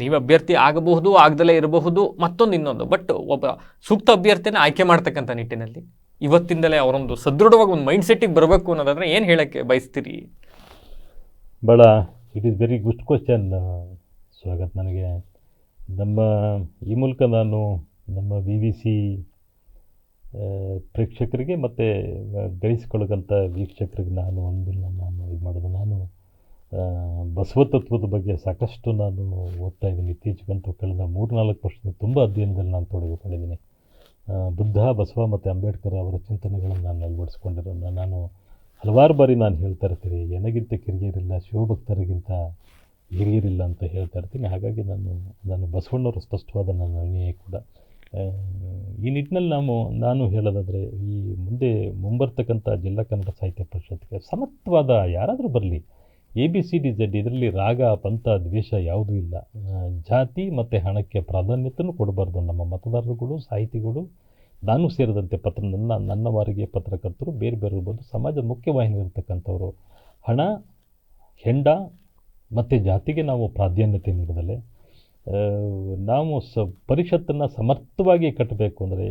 ನೀವು ಅಭ್ಯರ್ಥಿ ಆಗಬಹುದು ಆಗದಲ್ಲೇ ಇರಬಹುದು, ಮತ್ತೊಂದು ಇನ್ನೊಂದು. ಬಟ್ ಒಬ್ಬ ಸೂಕ್ತ ಅಭ್ಯರ್ಥಿನ ಆಯ್ಕೆ ಮಾಡ್ತಕ್ಕಂಥ ನಿಟ್ಟಿನಲ್ಲಿ ಇವತ್ತಿಂದಲೇ ಅವರೊಂದು ಸದೃಢವಾಗಿ ಒಂದು ಮೈಂಡ್ ಸೆಟ್ಟಿಗೆ ಬರಬೇಕು ಅನ್ನೋದಾದ್ರೆ ಏನು ಹೇಳಕ್ಕೆ ಬಯಸ್ತೀರಿ? ಭಾಳ it is very good question Swagath ನನಗೆ. ನಮ್ಮ, ಈ ಮೂಲಕ ನಾನು ನಮ್ಮ ವಿ ವಿ ಸಿ ಪ್ರೇಕ್ಷಕರಿಗೆ ಮತ್ತು ಗಳಿಸ್ಕೊಳ್ಳೋಂಥ ವೀಕ್ಷಕರಿಗೆ ನಾನು ಒಂದು, ನಾನು ಇದು ಮಾಡೋದು. ನಾನು ಬಸವ ತತ್ವದ ಬಗ್ಗೆ ಸಾಕಷ್ಟು ನಾನು ಓದ್ತಾ ಇದ್ದೀನಿ. ಇತ್ತೀಚೆಗಂತೂ ಕಳೆದ ಮೂರು ನಾಲ್ಕು ವರ್ಷದಿಂದ ತುಂಬ ಅಧ್ಯಯನದಲ್ಲಿ ನಾನು ತೊಡಗಿಕೊಂಡಿದ್ದೀನಿ. ಬುದ್ಧ, ಬಸವ ಮತ್ತು ಅಂಬೇಡ್ಕರ್ ಅವರ ಚಿಂತನೆಗಳನ್ನು ನಾನು ಅಳವಡಿಸ್ಕೊಂಡಿರೋದನ್ನ ನಾನು ಹಲವಾರು ಬಾರಿ ನಾನು ಹೇಳ್ತಾ ಇರ್ತೀನಿ. ಎನಗಿಂತ ಕಿರಿಯರಿಲ್ಲ, ಶಿವಭಕ್ತರಿಗಿಂತ ಹಿರಿಯರಿಲ್ಲ ಅಂತ ಹೇಳ್ತಾ ಇರ್ತೀನಿ. ಹಾಗಾಗಿ ನಾನು ನಾನು ಬಸವಣ್ಣವರು ಸ್ಪಷ್ಟವಾದ ನನ್ನ ಅನುಯಾಯಿ ಕೂಡ. ಈ ನಿಟ್ಟಿನಲ್ಲಿ ನಾವು, ನಾನು ಹೇಳೋದಾದರೆ, ಈ ಮುಂದೆ ಮುಂಬರ್ತಕ್ಕಂಥ ಜಿಲ್ಲಾ ಕನ್ನಡ ಸಾಹಿತ್ಯ ಪರಿಷತ್ಗೆ ಸಮತ್ವವಾದ ಯಾರಾದರೂ ಬರಲಿ. A B C D Z ಇದರಲ್ಲಿ ರಾಗ, ಪಂಥ, ದ್ವೇಷ ಯಾವುದೂ ಇಲ್ಲ. ಜಾತಿ ಮತ್ತು ಹಣಕ್ಕೆ ಪ್ರಾಧಾನ್ಯತೆಯೂ ಕೊಡಬಾರ್ದು. ನಮ್ಮ ಮತದಾರರುಗಳು, ಸಾಹಿತಿಗಳು, ನಾನು ಸೇರಿದಂತೆ ಪತ್ರ, ನನ್ನ ನನ್ನ ವಾರಿಗೆ ಪತ್ರಕರ್ತರು, ಬೇರೆ ಬೇರೆ ಬಂದು ಸಮಾಜದ ಮುಖ್ಯವಾಹಿನಿ ಇರತಕ್ಕಂಥವ್ರು ಹಣ, ಹೆಂಡ ಮತ್ತು ಜಾತಿಗೆ ನಾವು ಪ್ರಾಧಾನ್ಯತೆ ನೀಡಿದಲೆ ನಾವು ಸ, ಪರಿಷತ್ತನ್ನು ಸಮರ್ಥವಾಗಿ ಕಟ್ಟಬೇಕು ಅಂದರೆ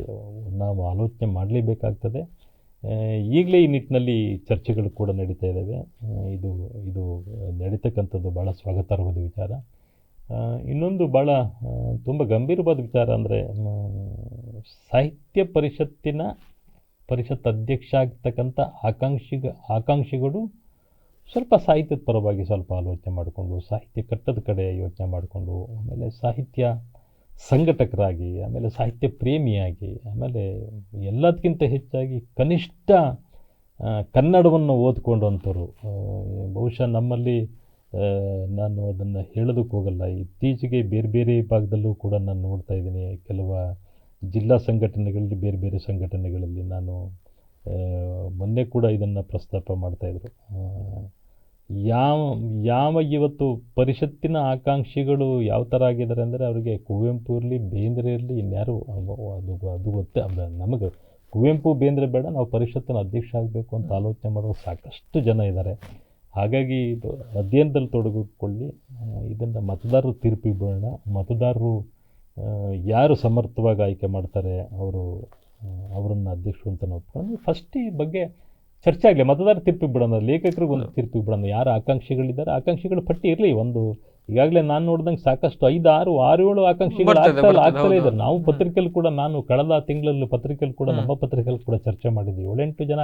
ನಾವು ಆಲೋಚನೆ ಮಾಡಲೇಬೇಕಾಗ್ತದೆ. ಈಗಲೇ ಈ ನಿಟ್ಟಿನಲ್ಲಿ ಚರ್ಚೆಗಳು ಕೂಡ ನಡೀತಾ ಇದ್ದಾವೆ ಇದು ಇದು ನಡೀತಕ್ಕಂಥದ್ದು ಭಾಳ ಸ್ವಾಗತಾರ್ಹವಾದ ವಿಚಾರ. ಇನ್ನೊಂದು ಭಾಳ ತುಂಬ ಗಂಭೀರವಾದ ವಿಚಾರ ಅಂದರೆ ಸಾಹಿತ್ಯ ಪರಿಷತ್ತಿನ ಪರಿಷತ್ ಅಧ್ಯಕ್ಷ ಆಗ್ತಕ್ಕಂಥ ಆಕಾಂಕ್ಷಿಗ ಆಕಾಂಕ್ಷಿಗಳು ಸ್ವಲ್ಪ ಸಾಹಿತ್ಯದ ಪರವಾಗಿ ಸ್ವಲ್ಪ ಆಲೋಚನೆ ಮಾಡಿಕೊಂಡು, ಸಾಹಿತ್ಯ ಕಟ್ಟದ ಕಡೆ ಯೋಚನೆ ಮಾಡಿಕೊಂಡು, ಆಮೇಲೆ ಸಾಹಿತ್ಯ ಸಂಘಟಕರಾಗಿ, ಆಮೇಲೆ ಸಾಹಿತ್ಯ ಪ್ರೇಮಿಯಾಗಿ, ಆಮೇಲೆ ಎಲ್ಲದಕ್ಕಿಂತ ಹೆಚ್ಚಾಗಿ ಕನಿಷ್ಠ ಕನ್ನಡವನ್ನು ಓದ್ಕೊಂಡಂಥವ್ರು. ಬಹುಶಃ ನಮ್ಮಲ್ಲಿ ನಾನು ಅದನ್ನು ಹೇಳೋದಕ್ಕೆ ಹೋಗಲ್ಲ. ಇತ್ತೀಚೆಗೆ ಬೇರೆ ಬೇರೆ ಭಾಗದಲ್ಲೂ ಕೂಡ ನಾನು ನೋಡ್ತಾ ಇದ್ದೀನಿ. ಕೆಲವು ಜಿಲ್ಲಾ ಸಂಘಟನೆಗಳಲ್ಲಿ, ಬೇರೆ ಬೇರೆ ಸಂಘಟನೆಗಳಲ್ಲಿ ನಾನು ಮೊನ್ನೆ ಕೂಡ ಇದನ್ನು ಪ್ರಸ್ತಾಪ ಮಾಡ್ತಾಯಿದ್ರು ಯಾವ ಯಾವ ಇವತ್ತು ಪರಿಷತ್ತಿನ ಆಕಾಂಕ್ಷಿಗಳು ಯಾವ ಥರ ಆಗಿದ್ದಾರೆ ಅಂದರೆ ಅವರಿಗೆ ಕುವೆಂಪು ಇರಲಿ, ಬೇಂದ್ರೆ ಇರಲಿ, ಇನ್ಯಾರು ಅದು ಅದು ಗೊತ್ತೇ ನಮಗೆ ಕುವೆಂಪು, ಬೇಂದ್ರೆ ಬೇಡ, ನಾವು ಪರಿಷತ್ತಿನ ಅಧ್ಯಕ್ಷ ಆಗಬೇಕು ಅಂತ ಆಲೋಚನೆ ಮಾಡೋ ಸಾಕಷ್ಟು ಜನ ಇದ್ದಾರೆ. ಹಾಗಾಗಿ ಇದು ಅಧ್ಯಯನದಲ್ಲಿ ತೊಡಗಿಕೊಳ್ಳಿ. ಇದನ್ನು ಮತದಾರರು ತೀರ್ಪಿ ಬಿಡೋಣ ಮತದಾರರು ಯಾರು ಸಮರ್ಥವಾಗಿ ಆಯ್ಕೆ ಮಾಡ್ತಾರೆ, ಅವರು ಅವರನ್ನು ಅಧ್ಯಕ್ಷರು ಅಂತ ನಾವು ಫಸ್ಟ್ ಈ ಬಗ್ಗೆ ಚರ್ಚೆ ಆಗಲಿ ಮತದಾರ ತೀರ್ಪಿಗೆ ಬಿಡೋಣ ಲೇಖಕರಿಗೆ ಒಂದು ತೀರ್ಪಿಗೆ ಬಿಡೋಣ ಯಾರು ಆಕಾಂಕ್ಷಿಗಳಿದ್ದಾರೆ? ಆಕಾಂಕ್ಷಿಗಳ ಪಟ್ಟಿ ಇರಲಿ ಒಂದು ಈಗಾಗಲೇ ನಾನು ನೋಡಿದಂಗೆ ಸಾಕಷ್ಟು ಐದು ಆರು ಆರು ಏಳು ಆಕಾಂಕ್ಷಿಗಳು ಆಗ್ತಲೇ ಇದ್ದಾರೆ. ನಾವು ಪತ್ರಿಕೆಯಲ್ಲಿ ಕೂಡ ನಾನು ಕಳೆದ ತಿಂಗಳಲ್ಲಿ ಪತ್ರಿಕೆಯಲ್ಲಿ ಕೂಡ ನಮ್ಮ ಪತ್ರಿಕೆಯಲ್ಲಿ ಕೂಡ ಚರ್ಚೆ ಮಾಡಿದ್ವಿ. ಏಳೆಂಟು ಜನ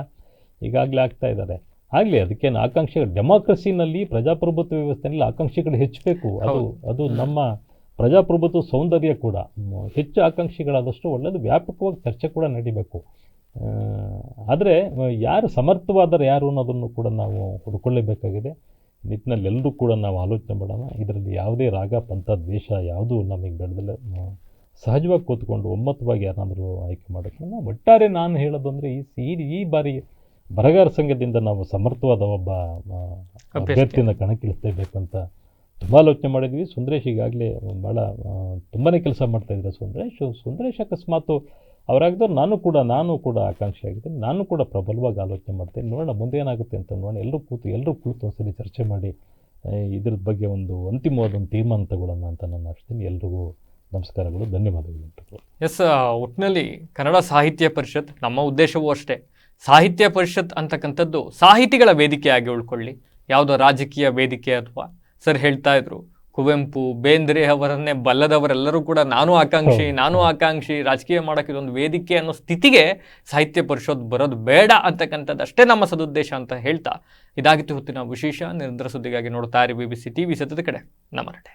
ಈಗಾಗಲೇ ಆಗ್ತಾ ಇದ್ದಾರೆ. ಆಗಲಿ ಅದಕ್ಕೇನು ಆಕಾಂಕ್ಷಿಗಳು ಡೆಮಾಕ್ರಸಿನಲ್ಲಿ ಪ್ರಜಾಪ್ರಭುತ್ವ ವ್ಯವಸ್ಥೆಯಲ್ಲಿ ಆಕಾಂಕ್ಷೆಗಳು ಹೆಚ್ಚಬೇಕು. ಅದು ಅದು ನಮ್ಮ ಪ್ರಜಾಪ್ರಭುತ್ವ ಸೌಂದರ್ಯ ಕೂಡ. ಹೆಚ್ಚು ಆಕಾಂಕ್ಷಿಗಳಾದಷ್ಟು ಒಳ್ಳೆಯದು ವ್ಯಾಪಕವಾಗಿ ಚರ್ಚೆ ಕೂಡ ನಡಿಬೇಕು. ಆದರೆ ಯಾರು ಸಮರ್ಥವಾದರೆ ಯಾರು ಅನ್ನೋದನ್ನು ಕೂಡ ನಾವು ಹುಡ್ಕೊಳ್ಳೇಬೇಕಾಗಿದೆ. ನಿಟ್ಟಿನಲ್ಲಿ ಎಲ್ಲರೂ ಕೂಡ ನಾವು ಆಲೋಚನೆ ಮಾಡೋಣ. ಇದರಲ್ಲಿ ಯಾವುದೇ ರಾಗ ಪಂಥ ದ್ವೇಷ ಯಾವುದೂ ನಮಗೆ ಬೆಳೆದಲ್ಲ ಸಹಜವಾಗಿ ಕೂತ್ಕೊಂಡು ಒಮ್ಮತವಾಗಿ ಯಾರಾದರೂ ಆಯ್ಕೆ ಮಾಡೋಕ್ಕೆ ನಾವು ಒಟ್ಟಾರೆ ನಾನು ಹೇಳೋದು ಅಂದರೆ ಈ ಈ ಈ ಬಾರಿ ಬರಗಾರ ಸಂಘದಿಂದ ನಾವು ಸಮರ್ಥವಾದ ಒಬ್ಬ. ಅಭ್ಯರ್ಥಿನ ಕಣಕ್ಕಿಳಿಸಲೇಬೇಕು ಅಂತ ತುಂಬ ಆಲೋಚನೆ ಮಾಡಿದ್ವಿ. ಸುಂದರೇಶ್ ಈಗಾಗಲೇ ಭಾಳ ತುಂಬಾ ಕೆಲಸ ಮಾಡ್ತಾ ಇದ್ದಾರೆ ಸುಂದರೇಶ್. ಸುಂದರೇಶ್ ಅಕಸ್ಮಾತು ಅವರಾಗ್ದವ್ರು ನಾನು ಕೂಡ ನಾನು ಕೂಡ ಆಕಾಂಕ್ಷೆ ಆಗಿದ್ದೀನಿ. ನಾನು ಕೂಡ ಪ್ರಬಲವಾಗಿ ಆಲೋಚನೆ ಮಾಡ್ತೀನಿ. ನೋಡೋಣ, ಮುಂದೆ ಏನಾಗುತ್ತೆ ಅಂತ ನೋಡೋಣ. ಎಲ್ಲರೂ ಕೂತು ಎಲ್ಲರೂ ಕೂತು ಒಂದ್ಸಲಿ ಚರ್ಚೆ ಮಾಡಿ ಇದ್ರ ಬಗ್ಗೆ ಒಂದು ಅಂತಿಮವಾದ ಒಂದು ತೀರ್ಮಾನ ತಗೊಳ್ಳೋಣ ಅಂತ ನಾನು ಅಷ್ಟೇನೆ ಎಲ್ರಿಗೂ ನಮಸ್ಕಾರಗಳು, ಧನ್ಯವಾದಗಳು ಎಸ್ ಒಟ್ಟಿನಲ್ಲಿ ಕನ್ನಡ ಸಾಹಿತ್ಯ ಪರಿಷತ್ ನಮ್ಮ ಉದ್ದೇಶವೂ ಅಷ್ಟೇ. ಸಾಹಿತ್ಯ ಪರಿಷತ್ ಅಂತಕ್ಕಂಥದ್ದು ಸಾಹಿತಿಗಳ ವೇದಿಕೆಯಾಗಿ ಉಳ್ಕೊಳ್ಳಿ. ಯಾವುದೋ ರಾಜಕೀಯ ವೇದಿಕೆ ಅಥವಾ ಸರ್ ಹೇಳ್ತಾ ಇದ್ರು. ಕುವೆಂಪು ಬೇಂದ್ರೆ ಅವರನ್ನೇ ಬಲ್ಲದವರೆಲ್ಲರೂ ಕೂಡ ನಾನು ಆಕಾಂಕ್ಷಿ ನಾನು ಆಕಾಂಕ್ಷಿ ರಾಜಕೀಯ ಮಾಡೋಕ್ಕೆ ಇದೊಂದು ವೇದಿಕೆ ಅನ್ನೋ ಸ್ಥಿತಿಗೆ ಸಾಹಿತ್ಯ ಪರಿಷತ್ ಬರೋದು ಬೇಡ ಅಂತಕ್ಕಂಥದ್ದು ಅಷ್ಟೇ ನಮ್ಮ ಸದುದ್ದೇಶ ಅಂತ ಹೇಳ್ತಾ ಇದಾಗಿತ್ತು ಹೊತ್ತಿನ ವಿಶೇಷ. ನಿರಂತರ ಸುದ್ದಿಗಾಗಿ ನೋಡ್ತಾ ಇರಿ ಬಿ ಬಿ ಸಿ ಟಿವಿ ಸತತ ಕಡೆ. ನಮ್ಮರಟೆ